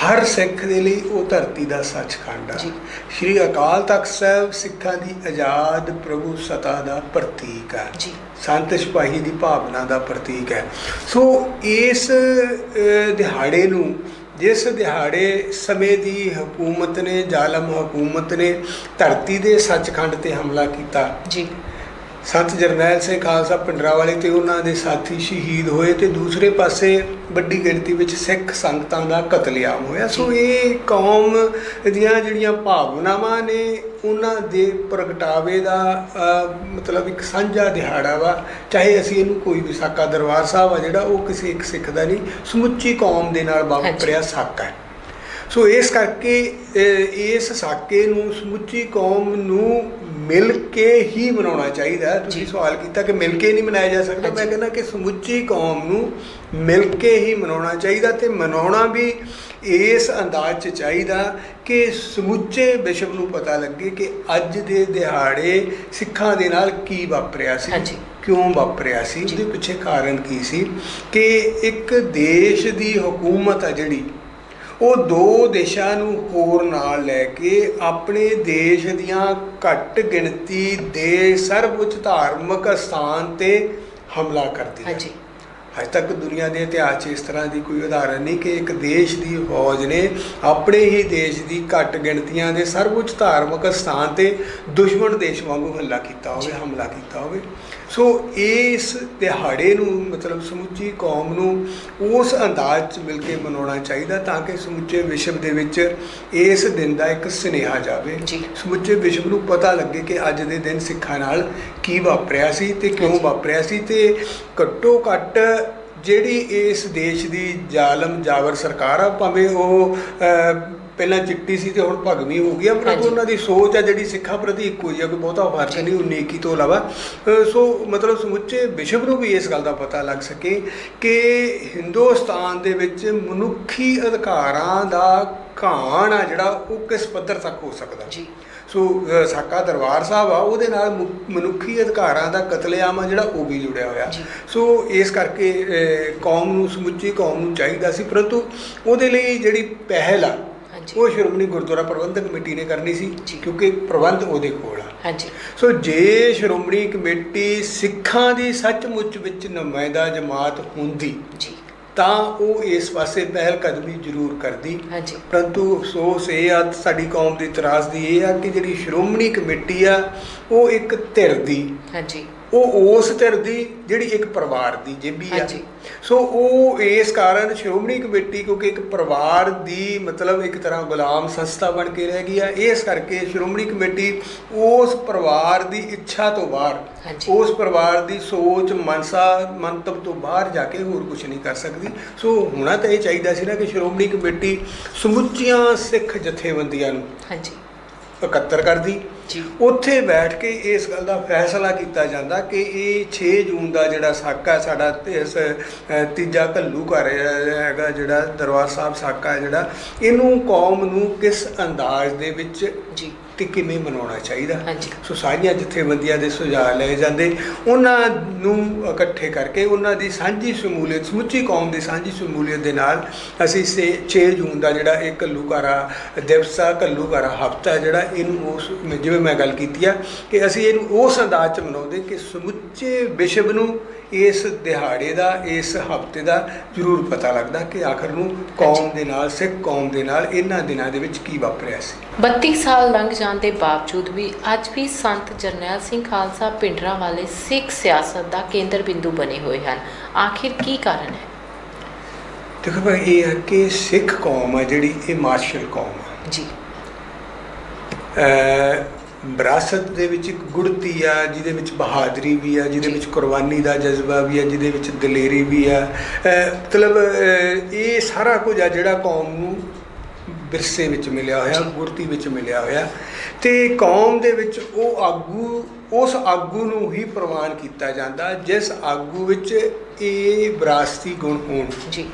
ਹਰ ਸਿੱਖ ਦੇ ਲਈ ਉਹ ਧਰਤੀ ਦਾ ਸੱਚਖੰਡ ਆ। ਸ੍ਰੀ ਅਕਾਲ ਤਖਤ ਸਾਹਿਬ ਸਿੱਖਾਂ ਦੀ ਆਜ਼ਾਦ ਪ੍ਰਭੂ ਸਤਾ ਦਾ ਪ੍ਰਤੀਕ ਆ। ਜੀ। ਸੰਤ ਸਿਪਾਹੀ ਦੀ ਭਾਵਨਾ ਦਾ ਪ੍ਰਤੀਕ ਹੈ ਸੋ ਇਸ ਦਿਹਾੜੇ ਨੂੰ ਜਿਸ ਦਿਹਾੜੇ ਸਮੇਂ ਦੀ ਹਕੂਮਤ ਨੇ ਜ਼ਾਲਮ ਹਕੂਮਤ ਨੇ ਧਰਤੀ ਦੇ ਸੱਚਖੰਡ ਤੇ ਹਮਲਾ ਕੀਤਾ ਜੀ। ਸੰਤ ਜਰਨੈਲ ਸਿੰਘ ਖਾਲਸਾ ਪਿੰਡਰਾ ਵਾਲੇ ਤੇ ਉਹਨਾਂ ਦੇ ਸਾਥੀ ਸ਼ਹੀਦ ਹੋਏ ਤੇ ਦੂਸਰੇ ਪਾਸੇ ਵੱਡੀ ਗਿਣਤੀ ਵਿੱਚ ਸਿੱਖ ਸੰਗਤਾਂ ਦਾ ਕਤਲੇਆਮ ਹੋਇਆ। ਸੋ ਇਹ ਕੌਮ ਦੀਆਂ ਜਿਹੜੀਆਂ ਭਾਵਨਾਵਾਂ ਨੇ ਉਹਨਾਂ ਦੇ ਪ੍ਰਗਟਾਵੇ ਦਾ ਮਤਲਬ ਇੱਕ ਸਾਂਝਾ ਦਿਹਾੜਾ ਵਾ। ਚਾਹੇ ਅਸੀਂ ਇਹਨੂੰ ਕੋਈ ਵੀ ਸਾਕਾ ਦਰਬਾਰ ਸਾਹਿਬ ਆ ਜਿਹੜਾ ਉਹ ਕਿਸੇ ਇੱਕ ਸਿੱਖ ਦਾ ਨਹੀਂ ਸਮੁੱਚੀ ਕੌਮ ਦੇ ਨਾਲ ਵਾਪਰਿਆ ਸਾਕਾ ਹੈ। ਸੋ ਇਸ ਕਰਕੇ ਇਸ ਸਾਕੇ ਨੂੰ ਸਮੁੱਚੀ ਕੌਮ ਨੂੰ ਮਿਲ ਕੇ ਹੀ ਮਨਾਉਣਾ ਚਾਹੀਦਾ ਤੁਸੀਂ। ਸਵਾਲ ਕੀਤਾ ਕਿ ਮਿਲ ਕੇ ਨਹੀਂ ਮਨਾਇਆ ਜਾ ਸਕਦਾ ਮੈਂ। ਕਹਿੰਦਾ ਕਿ ਸਮੁੱਚੀ ਕੌਮ ਨੂੰ ਮਿਲ ਕੇ ਹੀ ਮਨਾਉਣਾ ਚਾਹੀਦਾ ਤੇ ਮਨਾਉਣਾ ਵੀ ਇਸ ਅੰਦਾਜ਼ 'ਚ ਚਾਹੀਦਾ ਕਿ ਸਮੁੱਚੇ ਵਿਸ਼ਵ ਨੂੰ ਪਤਾ ਲੱਗੇ ਕਿ ਅੱਜ ਦੇ ਦਿਹਾੜੇ ਸਿੱਖਾਂ ਦੇ ਨਾਲ ਕੀ ਵਾਪਰਿਆ ਸੀ। ਕਿਉਂ ਵਾਪਰਿਆ ਸੀ। ਉਹਦੇ ਪਿੱਛੇ ਕਾਰਨ ਕੀ ਸੀ ਕਿ ਇੱਕ ਦੇਸ਼ ਦੀ ਹਕੂਮਤ ਆ ਜਿਹੜੀ ਉਹ ਦੋ ਦੇਸ਼ਾਂ ਨੂੰ ਹੋਰ ਨਾਲ ਲੈ ਕੇ ਆਪਣੇ ਦੇਸ਼ ਦੀਆਂ ਘੱਟ ਗਿਣਤੀ ਦੇ ਸਰਵਉੱਚ ਧਾਰਮਿਕ ਸਥਾਨ ਤੇ ਹਮਲਾ ਕਰਦੀ ਹੈ ਹਾਂਜੀ। ਅੱਜ ਤੱਕ ਦੁਨੀਆ ਦੇ ਇਤਿਹਾਸ 'ਚ ਇਸ ਤਰ੍ਹਾਂ ਦੀ ਕੋਈ ਉਦਾਹਰਣ ਨਹੀਂ ਕਿ ਇੱਕ ਦੇਸ਼ ਦੀ ਫੌਜ ਨੇ ਆਪਣੇ ਹੀ ਦੇਸ਼ ਦੀ ਘੱਟ ਗਿਣਤੀਆਂ ਦੇ ਸਰਵਉੱਚ ਧਾਰਮਿਕ ਸਥਾਨ ਤੇ ਦੁਸ਼ਮਣ ਦੇਸ਼ ਵਾਂਗੂ ਹਮਲਾ ਕੀਤਾ ਹੋਵੇ ਹਮਲਾ ਕੀਤਾ ਹੋਵੇ। ਸੋ ਇਸ ਦਿਹਾੜੇ ਨੂੰ ਮਤਲਬ ਸਮੁੱਚੀ ਕੌਮ ਨੂੰ ਉਸ ਅੰਦਾਜ਼ 'ਚ ਮਿਲ ਕੇ ਮਨਾਉਣਾ ਚਾਹੀਦਾ ਤਾਂ ਕਿ ਸਮੁੱਚੇ ਵਿਸ਼ਵ ਦੇ ਵਿੱਚ ਇਸ ਦਿਨ ਦਾ ਇੱਕ ਸੁਨੇਹਾ ਜਾਵੇ। ਸਮੁੱਚੇ ਵਿਸ਼ਵ ਨੂੰ ਪਤਾ ਲੱਗੇ ਕਿ ਅੱਜ ਦੇ ਦਿਨ ਸਿੱਖਾਂ ਨਾਲ ਕੀ ਵਾਪਰਿਆ ਸੀ ਤੇ ਕਿਉਂ। ਵਾਪਰਿਆ ਸੀ ਤੇ ਘੱਟੋ ਘੱਟ ਜਿਹੜੀ ਇਸ ਦੇਸ਼ ਦੀ ਜ਼ਾਲਮ ਜਾਵਰ ਸਰਕਾਰ ਆ ਭਾਵੇਂ ਉਹ ਪਹਿਲਾਂ ਚਿੱਟੀ ਸੀ ਤੇ ਹੁਣ ਭਗਵੀ ਹੋ ਗਈ ਆ ਪਰ ਹਾਂਜੀ। ਉਹਨਾਂ ਦੀ ਸੋਚ ਆ ਜਿਹੜੀ ਸਿੱਖਾਂ ਪ੍ਰਤੀ ਇੱਕੋ ਹੀ ਆ ਕੋਈ ਬਹੁਤਾ ਫ਼ਰਕ। ਨਹੀਂ 19 ਤੋਂ ਇਲਾਵਾ ਸੋ ਮਤਲਬ ਸਮੁੱਚੇ ਵਿਸ਼ਵ ਨੂੰ ਵੀ ਇਸ ਗੱਲ ਦਾ ਪਤਾ ਲੱਗ ਸਕੇ ਕਿ ਹਿੰਦੁਸਤਾਨ ਦੇ ਵਿੱਚ ਮਨੁੱਖੀ ਅਧਿਕਾਰਾਂ ਦਾ ਘਾਣ ਆ ਜਿਹੜਾ ਉਹ ਕਿਸ ਪੱਧਰ ਤੱਕ ਹੋ ਸਕਦਾ ਜੀ ਸੋ ਅ, ਸਾਕਾ ਦਰਬਾਰ ਸਾਹਿਬ ਆ ਉਹਦੇ ਨਾਲ ਮੁ- ਮਨੁੱਖੀ ਅਧਿਕਾਰਾਂ ਦਾ ਕਤਲੇਆਮ ਆ ਜਿਹੜਾ ਉਹ ਵੀ ਜੁੜਿਆ ਹੋਇਆ ਜੀ। ਸੋ ਇਸ ਕਰਕੇ ਅ, ਕੌਮ ਨੂੰ ਸਮੁੱਚੀ ਕੌਮ ਨੂੰ ਚਾਹੀਦਾ ਸੀ ਪਰੰਤੂ ਉਹਦੇ ਲਈ ਜਿਹੜੀ ਪਹਿਲ ਆ ਉਹ ਸ਼੍ਰੋਮਣੀ ਗੁਰਦੁਆਰਾ ਪ੍ਰਬੰਧਕ ਕਮੇਟੀ ਨੇ ਕਰਨੀ ਸੀ। ਕਿਉਂਕਿ ਪ੍ਰਬੰਧ ਉਹਦੇ ਕੋਲ ਆ। ਹਾਂਜੀ। ਸੋ ਜੇ ਸ਼੍ਰੋਮਣੀ ਕਮੇਟੀ ਸਿੱਖਾਂ ਦੀ ਸੱਚਮੁੱਚ ਵਿੱਚ ਨੁਮਾਇੰਦਾ ਜਮਾਤ ਹੁੰਦੀ ਜੀ। ਤਾਂ ਉਹ ਇਸ ਪਾਸੇ ਪਹਿਲ ਕਦਮੀ ਜ਼ਰੂਰ ਕਰਦੀ। ਹਾਂਜੀ। ਪਰੰਤੂ ਅਫਸੋਸ ਇਹ ਆ ਸਾਡੀ ਕੌਮ ਦੀ ਤਰਾਸ ਦੀ ਇਹ ਆ ਕਿ ਜਿਹੜੀ ਸ਼੍ਰੋਮਣੀ ਕਮੇਟੀ ਆ ਉਹ ਇੱਕ ਧਿਰ ਦੀ ਹਾਂਜੀ। ਉਹ ਉਸ ਧਿਰ ਦੀ ਜਿਹੜੀ ਇੱਕ ਪਰਿਵਾਰ ਦੀ ਜੇਬੀ ਆ। ਸੋ ਉਹ ਇਸ ਕਾਰਨ ਸ਼੍ਰੋਮਣੀ ਕਮੇਟੀ ਕਿਉਂਕਿ ਇੱਕ ਪਰਿਵਾਰ ਦੀ ਮਤਲਬ ਇੱਕ ਤਰ੍ਹਾਂ ਗੁਲਾਮ ਸੰਸਥਾ ਬਣ ਕੇ ਰਹਿ ਗਈ ਆ ਇਸ ਕਰਕੇ ਸ਼੍ਰੋਮਣੀ ਕਮੇਟੀ ਉਸ ਪਰਿਵਾਰ ਦੀ ਇੱਛਾ ਤੋਂ ਬਾਹਰ। ਉਸ ਪਰਿਵਾਰ ਦੀ ਸੋਚ ਮਨਸਾ ਮੰਤਵ ਤੋਂ ਬਾਹਰ ਜਾ ਕੇ ਹੋਰ ਕੁਝ ਨਹੀਂ ਕਰ ਸਕਦੀ ਸੋ ਹੋਣਾ ਤਾਂ ਇਹ ਚਾਹੀਦਾ ਸੀ ਨਾ ਕਿ ਸ਼੍ਰੋਮਣੀ ਕਮੇਟੀ ਸਮੁੱਚੀਆਂ ਸਿੱਖ ਜਥੇਬੰਦੀਆਂ ਨੂੰ ਹਾਂਜੀ ਇਕੱਤਰ ਕਰਦੀ ਉੱਥੇ ਬੈਠ ਕੇ ਇਸ ਗੱਲ ਦਾ ਫੈਸਲਾ ਕੀਤਾ ਜਾਂਦਾ ਕਿ ਇਹ 6 ਜੂਨ ਦਾ ਜਿਹੜਾ ਸਾਕਾ ਸਾਡਾ ਇਸ ਤੀਜਾ ਘੱਲੂ ਘਰ ਹੈਗਾ ਜਿਹੜਾ ਦਰਬਾਰ ਸਾਹਿਬ ਸਾਕਾ ਹੈ ਜਿਹੜਾ। ਇਹਨੂੰ ਕੌਮ ਨੂੰ ਕਿਸ ਅੰਦਾਜ਼ ਦੇ ਵਿੱਚ ਜੀ। ਤੇ ਕਿਵੇਂ ਮਨਾਉਣਾ ਚਾਹੀਦਾ? ਸੋ ਸਾਰੀਆਂ ਜਥੇਬੰਦੀਆਂ ਦੇ ਸੁਝਾਅ ਲਏ ਜਾਂਦੇ। ਉਹਨਾਂ ਨੂੰ ਇਕੱਠੇ ਕਰਕੇ ਉਹਨਾਂ ਦੀ ਸਾਂਝੀ ਸ਼ਮੂਲੀਅਤ ਸਮੁੱਚੀ ਕੌਮ ਦੀ ਸਾਂਝੀ ਸ਼ਮੂਲੀਅਤ ਦੇ ਨਾਲ ਅਸੀਂ ਸੇ 6 ਜੂਨ ਦਾ ਜਿਹੜਾ ਇਹ ਘੱਲੂਘਾਰਾ ਦਿਵਸ ਆ ਘੱਲੂਘਾਰਾ ਹਫਤਾ ਜਿਹੜਾ ਇਹਨੂੰ ਉਸ ਜਿਵੇਂ ਮੈਂ ਗੱਲ ਕੀਤੀ ਆ ਕਿ ਅਸੀਂ ਇਹਨੂੰ ਉਸ ਅੰਦਾਜ਼ ਚ ਮਨਾਉਂਦੇ ਕਿ ਸਮੁੱਚੇ ਵਿਸ਼ਵ ਨੂੰ ਇਸ ਦਿਹਾੜੇ ਦਾ ਇਸ ਹਫ਼ਤੇ ਦਾ ਜ਼ਰੂਰ ਪਤਾ ਲੱਗਦਾ ਕਿ ਆਖਰ ਨੂੰ ਕੌਮ ਦੇ ਨਾਲ ਸਿੱਖ ਕੌਮ ਦੇ ਨਾਲ ਇਹਨਾਂ ਦਿਨਾਂ ਦੇ ਵਿੱਚ ਕੀ ਵਾਪਰਿਆ ਸੀ। 32 ਸਾਲ ਲੰਘ ਜਾਣ ਦੇ ਬਾਵਜੂਦ ਵੀ ਅੱਜ ਵੀ ਸੰਤ ਜਰਨੈਲ ਸਿੰਘ ਖਾਲਸਾ ਪਿੰਡਰਾਂ ਵਾਲੇ ਸਿੱਖ ਸਿਆਸਤ ਦਾ ਕੇਂਦਰ ਬਿੰਦੂ ਬਣੇ ਹੋਏ ਹਨ। ਆਖਿਰ ਕੀ ਕਾਰਨ ਹੈ? ਦੇਖੋ ਭਾਈ ਇਹ ਹੈ ਕਿ ਸਿੱਖ ਕੌਮ ਹੈ ਜਿਹੜੀ ਇਹ ਮਾਰਸ਼ਲ ਕੌਮ ਹੈ। ਜੀ। ਵਿਰਾਸਤ ਦੇ ਵਿੱਚ ਇੱਕ ਗੁੜਤੀ ਆ ਜਿਹਦੇ ਵਿੱਚ ਬਹਾਦਰੀ ਵੀ ਆ ਜਿਹਦੇ। ਵਿੱਚ ਕੁਰਬਾਨੀ ਦਾ ਜਜ਼ਬਾ ਵੀ ਆ ਜਿਹਦੇ ਵਿੱਚ ਦਲੇਰੀ ਵੀ ਆ ਮਤਲਬ ਇਹ ਸਾਰਾ ਕੁਝ ਆ ਜਿਹੜਾ ਕੌਮ ਨੂੰ ਵਿਰਸੇ ਵਿੱਚ ਮਿਲਿਆ ਹੋਇਆ। ਗੁੜਤੀ ਵਿੱਚ ਮਿਲਿਆ ਹੋਇਆ ਤੇ ਕੌਮ ਦੇ ਵਿੱਚ ਉਹ ਆਗੂ ਉਸ ਆਗੂ ਨੂੰ ਹੀ ਪ੍ਰਵਾਨ ਕੀਤਾ ਜਾਂਦਾ ਜਿਸ ਆਗੂ ਵਿੱਚ ਇਹ ਵਿਰਾਸਤੀ ਗੁਣ ਹੋਣ ਜੀ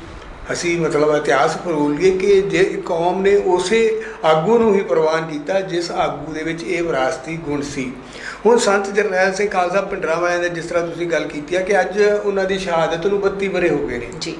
ਅਸੀਂ ਮਤਲਬ ਇਤਿਹਾਸ ਫਰੋਲ ਲਈਏ ਕਿ ਜੇ ਕੌਮ ਨੇ ਉਸੇ ਆਗੂ ਨੂੰ ਹੀ ਪ੍ਰਵਾਨ ਕੀਤਾ, ਜਿਸ ਆਗੂ ਦੇ ਵਿੱਚ ਇਹ ਵਿਰਾਸਤੀ ਗੁਣ ਸੀ। ਹੁਣ ਸੰਤ ਜਰਨੈਲ ਸਿੰਘ ਖਾਲਸਾ ਪਿੰਡਰਾਂ ਵਾਲਿਆਂ ਦੇ ਜਿਸ ਤਰ੍ਹਾਂ ਤੁਸੀਂ ਗੱਲ ਕੀਤੀ ਹੈ ਕਿ ਅੱਜ ਉਹਨਾਂ ਦੀ ਸ਼ਹਾਦਤ ਨੂੰ 32 ਬਰੇ ਹੋ ਗਏ ਨੇ। ਜੀ।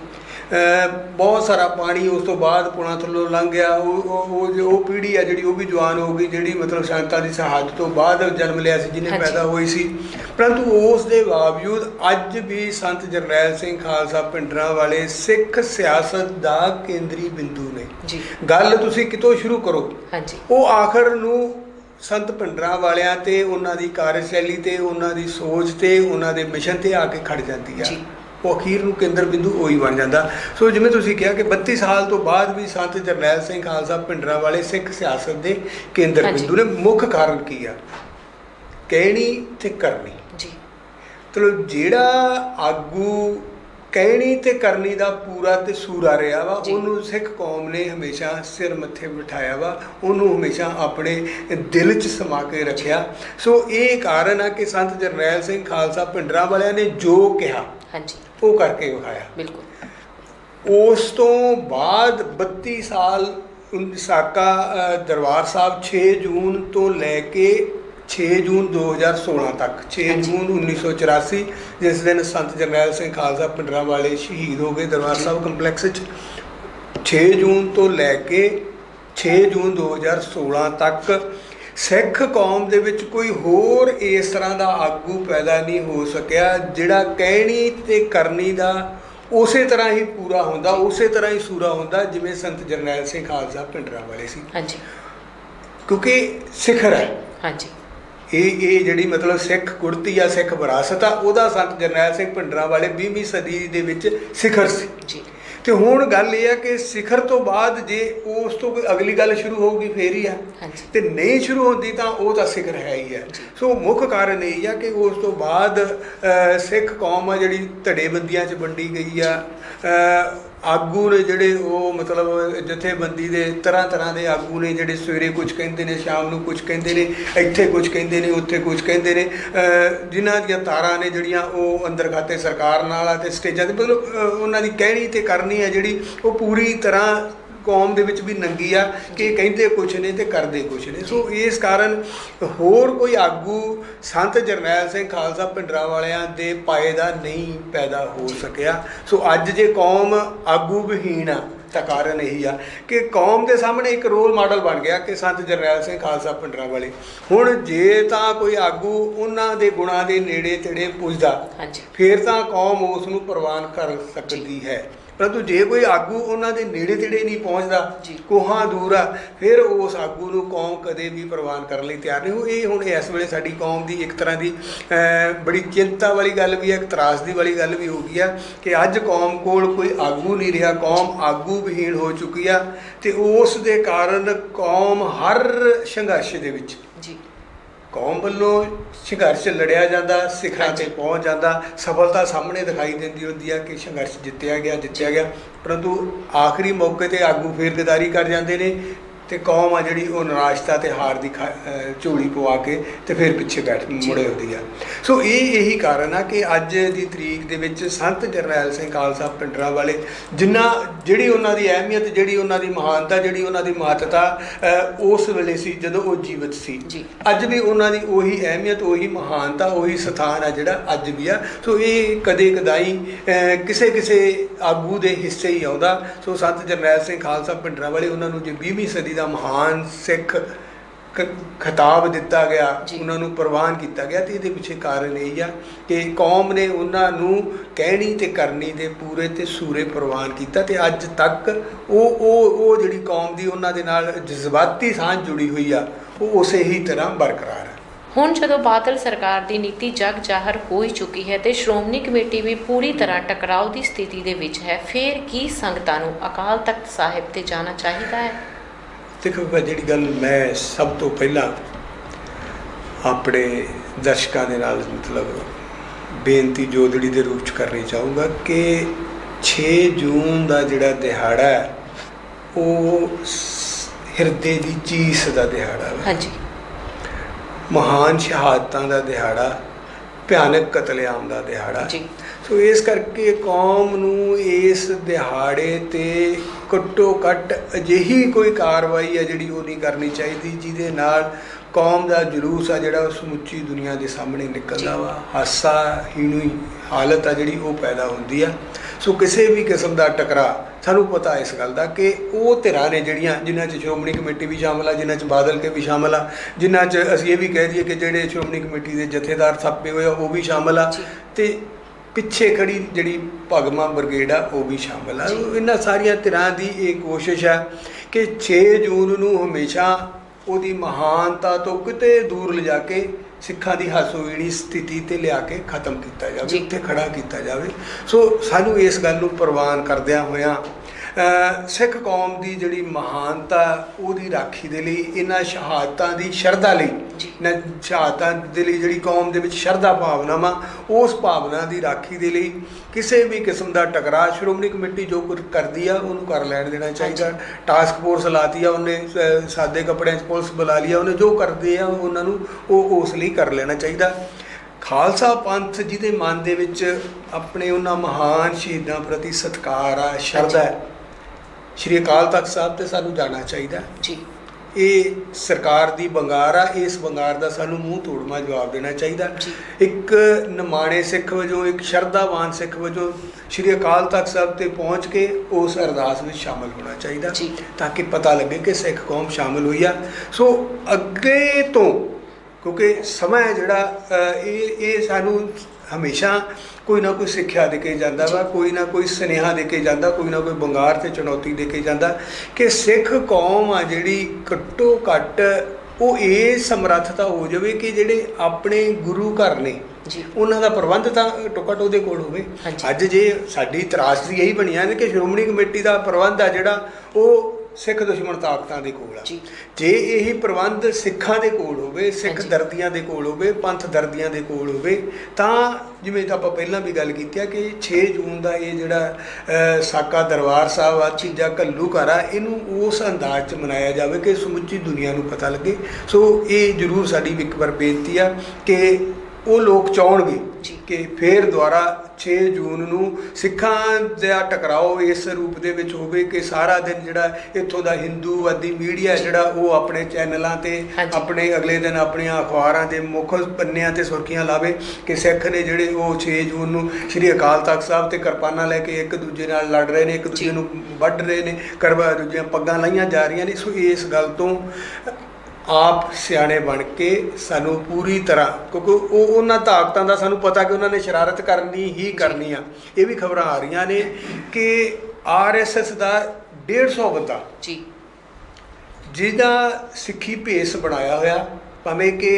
ਬਹੁਤ ਸਾਰਾ ਪਾਣੀ ਉਸ ਤੋਂ ਬਾਅਦ ਪੁਣਾ ਥੱਲੋਂ ਲੰਘ ਗਿਆ। ਉਹ ਉਹ ਉਹ ਪੀੜ੍ਹੀ ਆ ਜਿਹੜੀ ਉਹ ਵੀ ਜਵਾਨ ਹੋ ਗਈ ਜਿਹੜੀ ਮਤਲਬ ਸੰਤਾਂ ਦੀ ਸ਼ਹਾਦਤ ਤੋਂ ਬਾਅਦ ਜਨਮ ਲਿਆ ਸੀ ਜਿਹਨੇ। ਪੈਦਾ ਹੋਈ ਸੀ। ਪਰੰਤੂ ਉਸ ਦੇ ਬਾਵਜੂਦ ਅੱਜ ਵੀ ਸੰਤ ਜਰਨੈਲ ਸਿੰਘ ਖਾਲਸਾ ਪਿੰਡਰਾਂ ਵਾਲੇ ਸਿੱਖ ਸਿਆਸਤ ਦਾ ਕੇਂਦਰੀ ਬਿੰਦੂ ਨੇ। ਜੀ। ਗੱਲ ਤੁਸੀਂ ਕਿਤੋਂ ਸ਼ੁਰੂ ਕਰੋ? ਹਾਂਜੀ। ਉਹ ਆਖਰ ਨੂੰ ਸੰਤ ਪਿੰਡਰਾਂ ਵਾਲਿਆਂ ਤੇ ਉਹਨਾਂ ਦੀ ਕਾਰਜਸ਼ੈਲੀ ਤੇ ਉਹਨਾਂ ਦੀ ਸੋਚ ਤੇ ਉਹਨਾਂ ਦੇ ਮਿਸ਼ਨ ਤੇ ਆ ਕੇ ਖੜ ਜਾਂਦੀ ਆ। ਜੀ। ਉਹ ਅਖੀਰ ਨੂੰ ਕੇਂਦਰ ਬਿੰਦੂ ਉਹੀ ਬਣ ਜਾਂਦਾ। ਸੋ ਜਿਵੇਂ ਤੁਸੀਂ ਕਿਹਾ ਕਿ 32 ਸਾਲ ਤੋਂ ਬਾਅਦ ਵੀ ਸੰਤ ਜਰਨੈਲ ਸਿੰਘ ਖਾਲਸਾ ਪਿੰਡਰਾਂ ਵਾਲੇ ਸਿੱਖ ਸਿਆਸਤ ਦੇ ਕੇਂਦਰ। ਬਿੰਦੂ ਨੇ ਮੁੱਖ ਕਾਰਨ ਕੀ ਆ? ਕਹਿਣੀ ਤੇ ਕਰਨੀ। ਜੀ। ਚਲੋ ਜਿਹੜਾ ਆਗੂ ਕਹਿਣੀ ਤੇ ਕਰਨੀ ਦਾ ਪੂਰਾ ਤੇ ਸੂਰਾ ਰਿਹਾ ਵਾ। ਉਹਨੂੰ ਸਿੱਖ ਕੌਮ ਨੇ ਹਮੇਸ਼ਾ ਸਿਰ ਮੱਥੇ ਬਿਠਾਇਆ ਵਾ ਉਹਨੂੰ ਹਮੇਸ਼ਾ ਆਪਣੇ ਦਿਲ 'ਚ ਸਮਾ ਕੇ ਰੱਖਿਆ। ਸੋ ਇਹ ਕਾਰਨ ਆ ਕਿ ਸੰਤ ਜਰਨੈਲ ਸਿੰਘ ਖਾਲਸਾ ਪਿੰਡਰਾਂ ਵਾਲਿਆਂ ਨੇ ਜੋ ਕਿਹਾ ਹਾਂਜੀ ਉਹ ਕਰਕੇ ਵਿਖਾਇਆ ਬਿਲਕੁਲ ਉਸ ਤੋਂ ਬਾਅਦ 32 ਸਾਲ ਸਾਕਾ ਦਰਬਾਰ ਸਾਹਿਬ 6 ਜੂਨ ਤੋਂ ਲੈ ਕੇ 6 ਜੂਨ 2016 ਤੱਕ 6 ਹਾਂਜੀ। ਜੂਨ 1984 ਜਿਸ ਦਿਨ ਸੰਤ ਜਰਨੈਲ ਸਿੰਘ ਖਾਲਸਾ ਪਿੰਡਰਾਂ ਵਾਲੇ ਸ਼ਹੀਦ ਹੋ ਗਏ ਦਰਬਾਰ। ਸਾਹਿਬ ਕੰਪਲੈਕਸ 'ਚ 6 ਜੂਨ ਤੋਂ ਲੈ ਕੇ 6 ਜੂਨ 2016 ਤੱਕ ਸਿੱਖ ਕੌਮ ਦੇ ਵਿੱਚ ਕੋਈ ਹੋਰ ਇਸ ਤਰ੍ਹਾਂ ਦਾ ਆਗੂ ਪੈਦਾ ਨਹੀਂ ਹੋ ਸਕਿਆ ਜਿਹੜਾ ਕਹਿਣੀ ਤੇ ਕਰਨੀ ਦਾ ਉਸੇ ਤਰ੍ਹਾਂ ਹੀ ਪੂਰਾ ਹੁੰਦਾ ਉਸੇ ਤਰ੍ਹਾਂ ਹੀ ਸੂਰਾ ਹੁੰਦਾ ਜਿਵੇਂ ਸੰਤ ਜਰਨੈਲ ਸਿੰਘ ਖਾਲਸਾ ਪਿੰਡਰਾਂ ਵਾਲੇ ਸੀ। ਹਾਂਜੀ। ਕਿਉਂਕਿ ਸਿਖਰ ਹੈ। ਹਾਂਜੀ। ਇਹ ਇਹ ਜਿਹੜੀ ਮਤਲਬ ਸਿੱਖ ਗੁਰਤੀ ਆ ਸਿੱਖ ਵਿਰਾਸਤ ਆ ਉਹਦਾ ਸੰਤ ਜਰਨੈਲ ਸਿੰਘ ਭਿੰਡਰਾਂ ਵਾਲੇ 20ਵੀਂ ਸਦੀ ਦੇ ਵਿੱਚ ਸਿਖਰ ਸੀ। ਜੀ। ਤੇ ਹੁਣ ਗੱਲ ਇਹ ਆ ਕਿ ਸਿਖਰ ਤੋਂ ਬਾਅਦ ਜੇ ਉਸ ਤੋਂ ਕੋਈ ਅਗਲੀ ਗੱਲ ਸ਼ੁਰੂ ਹੋਊਗੀ ਫੇਰ ਹੀ ਆ। ਤੇ ਨਹੀਂ ਸ਼ੁਰੂ ਹੁੰਦੀ ਤਾਂ ਉਹ ਤਾਂ ਸਿਖਰ ਹੈ ਹੀ ਹੈ ਸੋ ਮੁੱਖ ਕਾਰਨ ਇਹ ਆ ਕਿ ਉਸ ਤੋਂ ਬਾਅਦ ਸਿੱਖ ਕੌਮ ਆ ਜਿਹੜੀ ਧੜੇਬੰਦੀਆਂ 'ਚ ਵੰਡੀ ਗਈ ਆ। ਆਗੂ ਨੇ ਜਿਹੜੇ ਉਹ ਮਤਲਬ ਜਥੇਬੰਦੀ ਦੇ ਤਰ੍ਹਾਂ ਤਰ੍ਹਾਂ ਦੇ ਆਗੂ ਨੇ ਜਿਹੜੇ ਸਵੇਰੇ ਕੁਝ ਕਹਿੰਦੇ ਨੇ ਸ਼ਾਮ ਨੂੰ ਕੁਝ ਕਹਿੰਦੇ ਨੇ ਇੱਥੇ ਕੁਝ ਕਹਿੰਦੇ ਨੇ ਉੱਥੇ ਕੁਝ ਕਹਿੰਦੇ ਨੇ। ਅ, ਜਿਨ੍ਹਾਂ ਦੀਆਂ ਤਾਰਾਂ ਨੇ ਜਿਹੜੀਆਂ ਉਹ ਅੰਦਰ ਖਾਤੇ ਸਰਕਾਰ ਨਾਲ ਆ ਤੇ ਸਟੇਜਾਂ ਤੇ ਮਤਲਬ ਉਹਨਾਂ ਦੀ ਕਹਿਣੀ ਤੇ ਕਰਨੀ ਹੈ ਜਿਹੜੀ ਉਹ ਪੂਰੀ ਤਰ੍ਹਾਂ ਕੌਮ ਦੇ ਵਿੱਚ ਵੀ ਨੰਗੀ ਆ ਕਿ ਕਹਿੰਦੇ ਕੁਛ ਨੇ ਤੇ ਕਰਦੇ ਕੁਛ ਨੇ। ਸੋ ਇਸ ਕਾਰਨ ਹੋਰ ਕੋਈ ਆਗੂ ਸੰਤ ਜਰਨੈਲ ਸਿੰਘ ਖਾਲਸਾ ਪਿੰਡਰਾ ਵਾਲਿਆਂ ਦੇ ਪਾਏ ਦਾ ਨਹੀਂ ਪੈਦਾ ਹੋ ਸਕਿਆ। ਸੋ ਅੱਜ ਜੇ ਕੌਮ ਆਗੂ ਵਿਹੀਨ ਆ ਤਾਂ ਕਾਰਨ ਇਹੀ ਆ ਕਿ ਕੌਮ ਦੇ ਸਾਹਮਣੇ ਇੱਕ ਰੋਲ ਮਾਡਲ ਬਣ ਗਿਆ ਕਿ ਸੰਤ ਜਰਨੈਲ ਸਿੰਘ ਖਾਲਸਾ ਪਿੰਡਰਾ ਵਾਲੇ। ਹੁਣ ਜੇ ਤਾਂ ਕੋਈ ਆਗੂ ਉਹਨਾਂ ਦੇ ਗੁਣਾਂ ਦੇ ਨੇੜੇ ਤੇੜੇ ਪੁੱਜਦਾ ਹਾਂਜੀ। ਫੇਰ ਤਾਂ ਕੌਮ ਉਸ ਨੂੰ ਪ੍ਰਵਾਨ ਕਰ ਸਕਦੀ ਹੈ। ਪਰੰਤੂ ਜੇ ਕੋਈ ਆਗੂ ਉਹਨਾਂ ਦੇ ਨੇੜੇ ਤੇੜੇ ਨਹੀਂ ਪਹੁੰਚਦਾ। ਕੋਹਾਂ ਦੂਰ ਆ ਫਿਰ ਉਸ ਆਗੂ ਨੂੰ ਕੌਮ ਕਦੇ ਵੀ ਪ੍ਰਵਾਨ ਕਰਨ ਲਈ ਤਿਆਰ ਨਹੀਂ ਹੋ ਇਹ ਹੁਣ ਇਸ ਵੇਲੇ ਸਾਡੀ ਕੌਮ ਦੀ ਇੱਕ ਤਰ੍ਹਾਂ ਦੀ ਬੜੀ ਚਿੰਤਾ ਵਾਲੀ ਗੱਲ ਵੀ ਹੈ ਇੱਕ ਤਰਾਸਦੀ ਵਾਲੀ ਗੱਲ ਵੀ ਹੋ ਗਈ ਆ ਕਿ ਅੱਜ ਕੌਮ ਕੋਲ ਕੋਈ ਆਗੂ ਨਹੀਂ ਰਿਹਾ ਕੌਮ ਆਗੂ ਵਿਹੀਣ ਹੋ ਚੁੱਕੀ ਆ ਤੇ ਉਸ ਦੇ ਕਾਰਨ ਕੌਮ ਹਰ ਸੰਘਰਸ਼ ਦੇ ਵਿੱਚ ਜੀ ਕੌਮ ਵੱਲੋਂ ਸੰਘਰਸ਼ ਲੜਿਆ ਜਾਂਦਾ ਸਿਖਰਾਂ ਤੇ। ਪਹੁੰਚ ਜਾਂਦਾ। ਸਫਲਤਾ ਸਾਹਮਣੇ ਦਿਖਾਈ ਦਿੰਦੀ ਹੁੰਦੀ ਆ ਕਿ ਸੰਘਰਸ਼ ਜਿੱਤਿਆ ਗਿਆ ਜਿੱਤਿਆ ਗਿਆ। ਪਰੰਤੂ ਆਖਰੀ ਮੌਕੇ ਤੇ ਆਗੂ ਫੇਰ ਗਦਾਰੀ ਕਰ ਜਾਂਦੇ ਨੇ। ਤੇ ਕੌਮ ਆ ਜਿਹੜੀ ਉਹ ਨਿਰਾਸ਼ਤਾ ਤੇ ਹਾਰ ਦੀ ਝੋਲੀ ਪਵਾ ਕੇ ਤੇ ਫਿਰ ਪਿੱਛੇ ਬੈਠ ਮੁੜੇ ਹੁੰਦੀ ਆ। ਸੋ ਇਹ ਇਹੀ ਕਾਰਨ ਆ ਕਿ ਅੱਜ ਦੀ ਤਰੀਕ ਦੇ ਵਿੱਚ ਸੰਤ ਜਰਨੈਲ ਸਿੰਘ ਖਾਲਸਾ ਪਿੰਡਰਾ ਵਾਲੇ ਜਿੰਨਾ ਜਿਹੜੀ ਉਹਨਾਂ ਦੀ ਅਹਿਮੀਅਤ ਜਿਹੜੀ ਉਹਨਾਂ ਦੀ ਮਹਾਨਤਾ ਜਿਹੜੀ ਉਹਨਾਂ ਦੀ ਮਹੱਤਤਾ ਉਸ ਵੇਲੇ ਸੀ ਜਦੋਂ ਉਹ ਜੀਵਤ ਸੀ। ਅੱਜ ਵੀ ਉਹਨਾਂ ਦੀ ਉਹੀ ਅਹਿਮੀਅਤ ਉਹੀ ਮਹਾਨਤਾ ਉਹੀ ਸਥਾਨ ਆ ਜਿਹੜਾ ਅੱਜ ਵੀ ਆ। ਸੋ ਇਹ ਕਦੇ ਕਦਾਈ ਕਿਸੇ ਕਿਸੇ ਆਗੂ ਦੇ ਹਿੱਸੇ ਹੀ ਆਉਂਦਾ। ਸੋ ਸੰਤ ਜਰਨੈਲ ਸਿੰਘ ਖਾਲਸਾ ਪਿੰਡਰਾਂ ਵਾਲੇ ਉਹਨਾਂ ਨੂੰ ਜੇ 20ਵੀਂ ਸਦੀ ਦਾ ਮਹਾਨ ਸਿੱਖ ਖਿਤਾਬ ਦਿੱਤਾ ਗਿਆ। ਉਹਨਾਂ ਨੂੰ ਪ੍ਰਵਾਨ ਕੀਤਾ ਗਿਆ ਤੇ ਇਹਦੇ ਪਿੱਛੇ ਕਾਰਨ ਇਹ ਆ ਕਿ ਕੌਮ ਨੇ ਉਹਨਾਂ ਨੂੰ ਕਹਿਣੀ ਤੇ ਕਰਨੀ ਦੇ ਪੂਰੇ ਤੇ ਸੂਰੇ ਪ੍ਰਵਾਨ ਕੀਤਾ ਤੇ ਅੱਜ ਤੱਕ ਉਹ ਉਹ ਉਹ ਜਿਹੜੀ ਕੌਮ ਦੀ ਉਹਨਾਂ ਦੇ ਨਾਲ ਜਜ਼ਬਾਤੀ ਸਾਂਝ ਜੁੜੀ ਹੋਈ ਆ ਉਹ ਉਸੇ ਹੀ ਤਰ੍ਹਾਂ ਬਰਕਰਾਰ ਹੈ ਹੁਣ ਜਦੋਂ ਬਾਦਲ ਸਰਕਾਰ ਦੀ ਨੀਤੀ ਜਗ ਜਾਹਰ ਹੋ ਹੀ ਚੁੱਕੀ ਹੈ ਤੇ ਸ਼੍ਰੋਮਣੀ ਕਮੇਟੀ ਵੀ ਪੂਰੀ ਤਰ੍ਹਾਂ ਟਕਰਾਓ ਦੀ ਸਥਿਤੀ ਦੇ ਵਿੱਚ ਹੈ ਫਿਰ ਕੀ ਸੰਗਤਾਂ ਨੂੰ ਅਕਾਲ ਤਖਤ ਸਾਹਿਬ ਤੇ ਜਾਣਾ ਚਾਹੀਦਾ ਹੈ ਦੇਖੋ ਜਿਹੜੀ ਗੱਲ ਮੈਂ ਸਭ ਤੋਂ ਪਹਿਲਾਂ ਆਪਣੇ ਦਰਸ਼ਕਾਂ ਦੇ ਨਾਲ ਮਤਲਬ ਬੇਨਤੀ ਜੋਦੜੀ ਦੇ ਰੂਪ ਚ ਕਰਨੀ ਚਾਹੂੰਗਾ ਕਿ 6 ਜੂਨ ਦਾ ਜਿਹੜਾ ਦਿਹਾੜਾ ਹੈ ਉਹ ਹਿਰਦੇ ਦੀ ਚੀਸ ਦਾ ਦਿਹਾੜਾ ਹੈ ਹਾਂਜੀ। ਮਹਾਨ ਸ਼ਹਾਦਤਾਂ ਦਾ ਦਿਹਾੜਾ ਭਿਆਨਕ ਕਤਲੇਆਮ ਦਾ ਦਿਹਾੜਾ। ਜੀ। ਸੋ ਇਸ ਕਰਕੇ ਕੌਮ ਨੂੰ ਇਸ ਦਿਹਾੜੇ ਤੇ ਘੱਟੋ ਘੱਟ ਅਜਿਹੀ ਕੋਈ ਕਾਰਵਾਈ ਹੈ ਜਿਹੜੀ ਉਹ ਨਹੀਂ ਕਰਨੀ ਚਾਹੀਦੀ ਜਿਹਦੇ ਨਾਲ ਕੌਮ ਦਾ ਜਲੂਸ ਆ ਜਿਹੜਾ ਉਹ ਸਮੁੱਚੀ ਦੁਨੀਆ ਦੇ ਸਾਹਮਣੇ ਨਿਕਲਦਾ ਵਾ। ਹਾਸਾ ਹੀਣੀ ਹਾਲਤ ਆ ਜਿਹੜੀ ਉਹ ਪੈਦਾ ਹੁੰਦੀ ਆ। ਸੋ ਕਿਸੇ ਵੀ ਕਿਸਮ ਦਾ ਟਕਰਾ ਸਾਨੂੰ ਪਤਾ ਇਸ ਗੱਲ ਦਾ ਕਿ ਉਹ ਧਿਰਾਂ ਨੇ ਜਿਹੜੀਆਂ ਜਿਨ੍ਹਾਂ 'ਚ ਸ਼੍ਰੋਮਣੀ ਕਮੇਟੀ ਵੀ ਸ਼ਾਮਲ ਆ ਜਿਨ੍ਹਾਂ 'ਚ ਬਾਦਲ ਕੇ ਵੀ ਸ਼ਾਮਲ ਆ ਜਿਨ੍ਹਾਂ 'ਚ ਅਸੀਂ ਇਹ ਵੀ ਕਹਿ ਦਈਏ ਕਿ ਜਿਹੜੇ ਸ਼੍ਰੋਮਣੀ ਕਮੇਟੀ ਦੇ ਜਥੇਦਾਰ ਥਾਪੇ ਹੋਏ ਆ ਉਹ ਵੀ ਸ਼ਾਮਲ ਆ। ਤੇ ਪਿੱਛੇ ਖੜੀ ਜਿਹੜੀ ਭਗਮਾ ਬ੍ਰਿਗੇਡ ਆ ਉਹ ਵੀ ਸ਼ਾਮਲ ਆ। ਇਹਨਾਂ ਸਾਰੀਆਂ ਧਿਰਾਂ ਦੀ ਇਹ ਕੋਸ਼ਿਸ਼ ਹੈ ਕਿ 6 ਜੂਨ ਨੂੰ ਹਮੇਸ਼ਾ ਉਹਦੀ ਮਹਾਨਤਾ ਤੋਂ ਕਿਤੇ ਦੂਰ ਲਿਜਾ ਕੇ ਸਿੱਖਾਂ ਦੀ ਹਾਸੋਹੀਣੀ ਸਥਿਤੀ ਤੇ ਲਿਆ ਕੇ ਖਤਮ ਕੀਤਾ ਜਾਵੇ। ਉੱਥੇ ਖੜਾ ਕੀਤਾ ਜਾਵੇ ਸੋ ਸਾਨੂੰ ਇਸ ਗੱਲ ਨੂੰ ਪ੍ਰਵਾਨ ਕਰਦਿਆਂ ਹੋਇਆਂ ਸਿੱਖ ਕੌਮ ਦੀ ਜਿਹੜੀ ਮਹਾਨਤਾ ਉਹਦੀ ਰਾਖੀ ਦੇ ਲਈ ਇਹਨਾਂ ਸ਼ਹਾਦਤਾਂ ਦੀ ਸ਼ਰਧਾ ਲਈ। ਨਾ ਸ਼ਹਾਦਤਾਂ ਦੇ ਲਈ ਜਿਹੜੀ ਕੌਮ ਦੇ ਵਿੱਚ ਸ਼ਰਧਾ ਭਾਵਨਾ ਵਾ ਉਸ ਭਾਵਨਾ ਦੀ ਰਾਖੀ ਦੇ ਲਈ ਕਿਸੇ ਵੀ ਕਿਸਮ ਦਾ ਟਕਰਾਅ ਸ਼੍ਰੋਮਣੀ ਕਮੇਟੀ ਜੋ ਕੁਝ ਕਰਦੀ ਆ ਉਹਨੂੰ ਕਰ ਲੈਣ ਦੇਣਾ ਚਾਹੀਦਾ। ਟਾਸਕ ਫੋਰਸ ਲਾਤੀ ਆ ਉਹਨੇ ਸਾਦੇ ਕੱਪੜਿਆਂ 'ਚ ਪੁਲਿਸ ਬੁਲਾ ਲਈ ਆ ਉਹਨੇ ਜੋ ਕਰਦੇ ਆ ਉਹਨਾਂ ਨੂੰ ਉਹ ਉਸ ਲਈ ਕਰ ਲੈਣਾ ਚਾਹੀਦਾ। ਖਾਲਸਾ ਪੰਥ ਜਿਹਦੇ ਮਨ ਦੇ ਵਿੱਚ ਆਪਣੇ ਉਹਨਾਂ ਮਹਾਨ ਸ਼ਹੀਦਾਂ ਪ੍ਰਤੀ ਸਤਿਕਾਰ ਆ ਸ਼ਰਧਾ ਹੈ ਸ਼੍ਰੀ ਅਕਾਲ ਤਖਤ ਸਾਹਿਬ ਤੇ ਸਾਨੂੰ ਜਾਣਾ ਚਾਹੀਦਾ। ਜੀ। ਇਹ ਸਰਕਾਰ ਦੀ ਬੰਗਾਰ ਆ ਇਸ ਬੰਗਾਰ ਦਾ ਸਾਨੂੰ ਮੂੰਹ ਤੋੜਮਾ ਜਵਾਬ ਦੇਣਾ ਚਾਹੀਦਾ। ਇੱਕ ਨਿਮਾਣੇ ਸਿੱਖ ਵਜੋਂ ਇੱਕ ਸ਼ਰਧਾਵਾਨ ਸਿੱਖ ਵਜੋਂ ਸ਼੍ਰੀ ਅਕਾਲ ਤਖਤ ਸਾਹਿਬ ਤੇ ਪਹੁੰਚ ਕੇ ਉਸ ਅਰਦਾਸ ਵਿੱਚ ਸ਼ਾਮਲ ਹੋਣਾ ਚਾਹੀਦਾ। ਤਾਂ ਕਿ ਪਤਾ ਲੱਗੇ ਕਿ ਸਿੱਖ ਕੌਮ ਸ਼ਾਮਲ ਹੋਈ ਆ ਸੋ ਅੱਗੇ ਤੋਂ ਕਿਉਂਕਿ ਸਮਾਂ ਜਿਹੜਾ ਇਹ ਇਹ ਸਾਨੂੰ ਹਮੇਸ਼ਾ ਕੋਈ ਨਾ ਕੋਈ ਸਿੱਖਿਆ ਦੇ ਕੇ ਜਾਂਦਾ ਵਾ ਕੋਈ ਨਾ ਕੋਈ ਸੁਨੇਹਾ ਦੇ ਕੇ ਜਾਂਦਾ ਕੋਈ ਨਾ ਕੋਈ ਬੰਗਾਰ ਤੇ ਚੁਣੌਤੀ ਦੇ ਕੇ ਜਾਂਦਾ ਕਿ ਸਿੱਖ ਕੌਮ ਆ ਜਿਹੜੀ ਘੱਟੋ ਘੱਟ ਉਹ ਇਹ ਸਮਰੱਥਤਾ ਹੋ ਜਾਵੇ ਕਿ ਜਿਹੜੇ ਆਪਣੇ ਗੁਰੂ ਘਰ ਨੇ ਜੀ ਉਹਨਾਂ ਦਾ ਪ੍ਰਬੰਧ ਤਾਂ ਟੁਕਟ ਉਹਦੇ ਕੋਲ ਹੋਵੇ। ਅੱਜ ਜੇ ਸਾਡੀ ਤਰਾਸਦੀ ਇਹੀ ਬਣੀਆਂ ਨੇ ਕਿ ਸ਼੍ਰੋਮਣੀ ਕਮੇਟੀ ਦਾ ਪ੍ਰਬੰਧ ਆ ਜਿਹੜਾ ਉਹ ਸਿੱਖ ਦੁਸ਼ਮਣ ਤਾਕਤਾਂ ਦੇ ਕੋਲ ਆ ਜੀ। ਇਹੀ ਪ੍ਰਬੰਧ ਸਿੱਖਾਂ ਦੇ ਕੋਲ ਹੋਵੇ ਸਿੱਖ। ਦਰਦੀਆਂ ਦੇ ਕੋਲ ਹੋਵੇ ਪੰਥ ਦਰਦੀਆਂ ਦੇ ਕੋਲ ਹੋਵੇ ਤਾਂ ਜਿਵੇਂ ਤਾਂ ਆਪਾਂ ਪਹਿਲਾਂ ਵੀ ਗੱਲ ਕੀਤੀ ਆ ਕਿ 6 ਜੂਨ ਦਾ ਇਹ ਜਿਹੜਾ ਸਾਕਾ ਦਰਬਾਰ ਸਾਹਿਬ ਆ ਚੀਜ਼ਾਂ ਘੱਲੂ ਘਰ ਇਹਨੂੰ ਉਸ ਅੰਦਾਜ਼ 'ਚ ਮਨਾਇਆ ਜਾਵੇ ਕਿ ਸਮੁੱਚੀ ਦੁਨੀਆ ਨੂੰ ਪਤਾ ਲੱਗੇ ਸੋ ਇਹ ਜ਼ਰੂਰ ਸਾਡੀ ਇੱਕ ਵਾਰ ਬੇਨਤੀ ਆ ਕਿ ਉਹ ਲੋਕ ਚਾਹਣਗੇ ਜੀ। ਕਿ ਫੇਰ ਦੁਆਰਾ 6 ਜੂਨ ਨੂੰ ਸਿੱਖਾਂ ਦਾ ਟਕਰਾਓ ਇਸ ਰੂਪ ਦੇ ਵਿੱਚ ਹੋਵੇ ਕਿ ਸਾਰਾ ਦਿਨ ਜਿਹੜਾ ਇੱਥੋਂ ਦਾ ਹਿੰਦੂਵਾਦੀ ਮੀਡੀਆ ਜਿਹੜਾ ਉਹ ਆਪਣੇ ਚੈਨਲਾਂ ਤੇ। ਆਪਣੇ ਅਗਲੇ ਦਿਨ ਆਪਣੀਆਂ ਅਖਬਾਰਾਂ ਦੇ ਮੁੱਖ ਪੰਨਿਆਂ ਤੇ ਸੁਰਖੀਆਂ ਲਾਵੇ ਕਿ ਸਿੱਖ ਨੇ ਜਿਹੜੇ ਉਹ 6 ਜੂਨ ਨੂੰ ਸ੍ਰੀ ਅਕਾਲ ਤਖਤ ਸਾਹਿਬ ਤੇ ਕਿਰਪਾਨਾਂ ਲੈ ਕੇ ਇੱਕ ਦੂਜੇ ਨਾਲ ਲੜ ਰਹੇ ਨੇ ਇੱਕ ਦੂਜੇ। ਨੂੰ ਵੱਢ ਰਹੇ ਨੇ ਕਰਵਾ ਦੂਜੀਆਂ ਪੱਗਾਂ ਲਾਈਆਂ ਜਾ ਰਹੀਆਂ ਨੇ ਸੋ ਇਸ ਗੱਲ ਤੋਂ ਆਪ ਸਿਆਣੇ ਬਣ ਕੇ ਸਾਨੂੰ ਪੂਰੀ ਤਰ੍ਹਾਂ ਕਿਉਂਕਿ ਉਹ ਉਹਨਾਂ ਤਾਕਤਾਂ ਦਾ ਸਾਨੂੰ ਪਤਾ ਕਿ ਉਹਨਾਂ ਨੇ ਸ਼ਰਾਰਤ ਕਰਨੀ ਹੀ ਕਰਨੀ ਆ। ਇਹ ਵੀ ਖਬਰਾਂ ਆ ਰਹੀਆਂ ਨੇ ਕਿ ਆਰਐਸਐਸ ਦਾ 150 ਬੰਦਾ ਜੀ। ਜਿਹਦਾ ਸਿੱਖੀ ਭੇਸ ਬਣਾਇਆ ਹੋਇਆ ਭਾਵੇਂ ਕਿ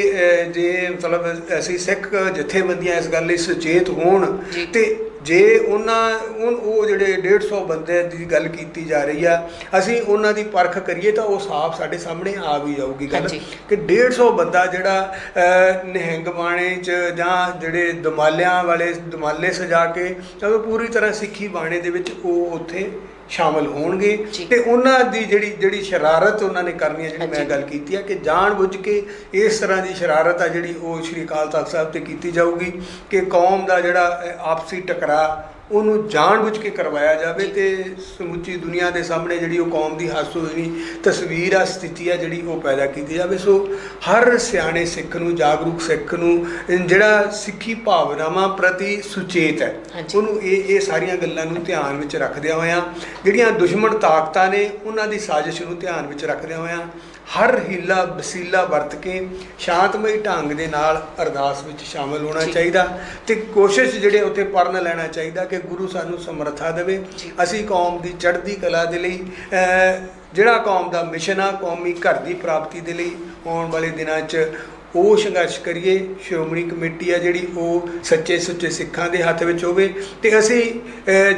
ਜੇ ਮਤਲਬ ਅਸੀਂ ਸਿੱਖ ਜਥੇਬੰਦੀਆਂ ਇਸ ਗੱਲ ਲਈ ਸੁਚੇਤ ਹੋਣ। ਤੇ ਜੇ ਉਹਨਾਂ ਉਹ ਜਿਹੜੇ 150 ਬੰਦੇ ਦੀ ਗੱਲ ਕੀਤੀ ਜਾ ਰਹੀ ਆ ਅਸੀਂ ਉਹਨਾਂ ਦੀ ਪਰਖ ਕਰੀਏ ਤਾਂ ਉਹ ਸਾਫ਼ ਸਾਡੇ ਸਾਹਮਣੇ ਆ ਵੀ ਜਾਊਗੀ ਗੱਲ। ਕਿ 150 ਬੰਦਾ ਜਿਹੜਾ ਨਿਹੰਗ ਬਾਣੇ ਚ ਜਾਂ ਜਿਹੜੇ ਦਮਾਲਿਆਂ ਵਾਲੇ ਦਮਾਲੇ ਸਜਾ ਕੇ ਉਹ ਪੂਰੀ ਤਰ੍ਹਾਂ ਸਿੱਖੀ ਬਾਣੇ ਦੇ ਵਿੱਚ ਉਹ ਉੱਥੇ ਸ਼ਾਮਲ ਹੋਣਗੇ। ਤੇ ਉਹਨਾਂ ਦੀ ਜਿਹੜੀ ਜਿਹੜੀ ਸ਼ਰਾਰਤ ਉਹਨਾਂ ਨੇ ਕਰਨੀ ਹੈ ਜਿਹੜੀ ਮੈਂ। ਗੱਲ ਕੀਤੀ ਹੈ ਕਿ ਜਾਣ ਬੁੱਝ ਕੇ ਇਸ ਤਰ੍ਹਾਂ ਦੀ ਸ਼ਰਾਰਤ ਆ ਜਿਹੜੀ ਉਹ ਸ਼੍ਰੀ ਅਕਾਲ ਤਖਤ ਸਾਹਿਬ ਤੇ ਕੀਤੀ ਜਾਊਗੀ ਕਿ ਕੌਮ ਦਾ ਜਿਹੜਾ ਆਪਸੀ ਟਕਰਾ ਉਹਨੂੰ ਜਾਣ ਬੁੱਝ ਕੇ ਕਰਵਾਇਆ ਜਾਵੇ ਤੇ ਸਮੁੱਚੀ ਦੁਨੀਆ ਦੇ ਸਾਹਮਣੇ ਜਿਹੜੀ ਉਹ ਕੌਮ ਦੀ ਹਾਸੋਹੀਣੀ ਤਸਵੀਰ ਆ ਸਥਿਤੀ ਆ ਜਿਹੜੀ ਉਹ ਪੈਦਾ ਕੀਤੀ ਜਾਵੇ ਸੋ ਹਰ ਸਿਆਣੇ ਸਿੱਖ ਨੂੰ ਜਾਗਰੂਕ ਸਿੱਖ ਨੂੰ ਜਿਹੜਾ ਸਿੱਖੀ ਭਾਵਨਾਵਾਂ ਪ੍ਰਤੀ ਸੁਚੇਤ ਹੈ। ਉਹਨੂੰ ਇਹ ਇਹ ਸਾਰੀਆਂ ਗੱਲਾਂ ਨੂੰ ਧਿਆਨ ਵਿੱਚ ਰੱਖਦਿਆਂ ਹੋਇਆਂ ਜਿਹੜੀਆਂ ਦੁਸ਼ਮਣ ਤਾਕਤਾਂ ਨੇ ਉਹਨਾਂ ਦੀ ਸਾਜ਼ਿਸ਼ ਨੂੰ ਧਿਆਨ ਵਿੱਚ ਰੱਖਦਿਆਂ ਹੋਇਆਂ ਹਰ ਹੀਲਾ ਵਸੀਲਾ ਵਰਤ ਕੇ ਸ਼ਾਂਤਮਈ ਢੰਗ ਦੇ ਨਾਲ ਅਰਦਾਸ ਵਿੱਚ ਸ਼ਾਮਲ ਹੋਣਾ। ਚਾਹੀਦਾ ਤੇ ਕੋਸ਼ਿਸ਼ ਜਿਹੜੇ ਉੱਤੇ ਪਰਨ ਲੈਣਾ ਚਾਹੀਦਾ ਕਿ ਗੁਰੂ ਸਾਨੂੰ ਸਮਰੱਥਾ ਦੇਵੇ। ਅਸੀਂ ਕੌਮ ਦੀ ਚੜ੍ਹਦੀ ਕਲਾ ਦੇ ਲਈ ਜਿਹੜਾ ਕੌਮ ਦਾ ਮਿਸ਼ਨ ਆ ਕੌਮੀ ਘਰ ਦੀ ਪ੍ਰਾਪਤੀ ਦੇ ਲਈ ਆਉਣ ਵਾਲੇ ਦਿਨਾਂ 'ਚ ਉਹ ਸੰਘਰਸ਼ ਕਰੀਏ ਸ਼੍ਰੋਮਣੀ ਕਮੇਟੀ ਆ ਜਿਹੜੀ ਉਹ ਸੱਚੇ ਸੁੱਚੇ ਸਿੱਖਾਂ ਦੇ ਹੱਥ ਵਿੱਚ ਹੋਵੇ ਤੇ ਅਸੀਂ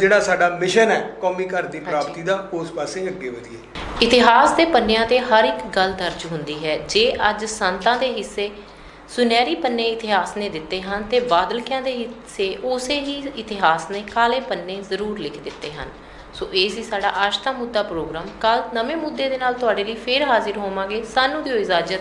ਜਿਹੜਾ ਸਾਡਾ ਮਿਸ਼ਨ ਹੈ ਕੌਮੀ ਘਰ ਦੀ ਪ੍ਰਾਪਤੀ ਦਾ ਉਸ ਪਾਸੇ ਅੱਗੇ ਵਧੀਏ। ਇਤਿਹਾਸ ਦੇ ਪੰਨਿਆਂ ਤੇ ਹਰ ਇੱਕ ਗੱਲ ਦਰਜ ਹੁੰਦੀ ਹੈ। ਜੇ ਅੱਜ ਸੰਤਾਂ ਦੇ ਹਿੱਸੇ ਸੁਨਹਿਰੀ ਪੰਨੇ ਇਤਿਹਾਸ ਨੇ ਦਿੱਤੇ ਹਨ ਤੇ ਬਾਦਲਕਿਆਂ ਦੇ ਹਿੱਸੇ ਉਸੇ ਹੀ ਇਤਿਹਾਸ ਨੇ ਕਾਲੇ ਪੰਨੇ ਜ਼ਰੂਰ ਲਿਖ ਦਿੱਤੇ ਹਨ। ਸੋ ਇਹ ਸੀ ਸਾਡਾ ਅੱਜ ਦਾ ਮੁੱਦਾ ਪ੍ਰੋਗਰਾਮ। ਕੱਲ ਨਵੇਂ ਮੁੱਦੇ ਦੇ ਨਾਲ ਤੁਹਾਡੇ ਲਈ ਫੇਰ ਹਾਜ਼ਰ ਹੋਵਾਂਗੇ। ਸਾਨੂੰ ਦਿਓ ਇਜਾਜ਼ਤ।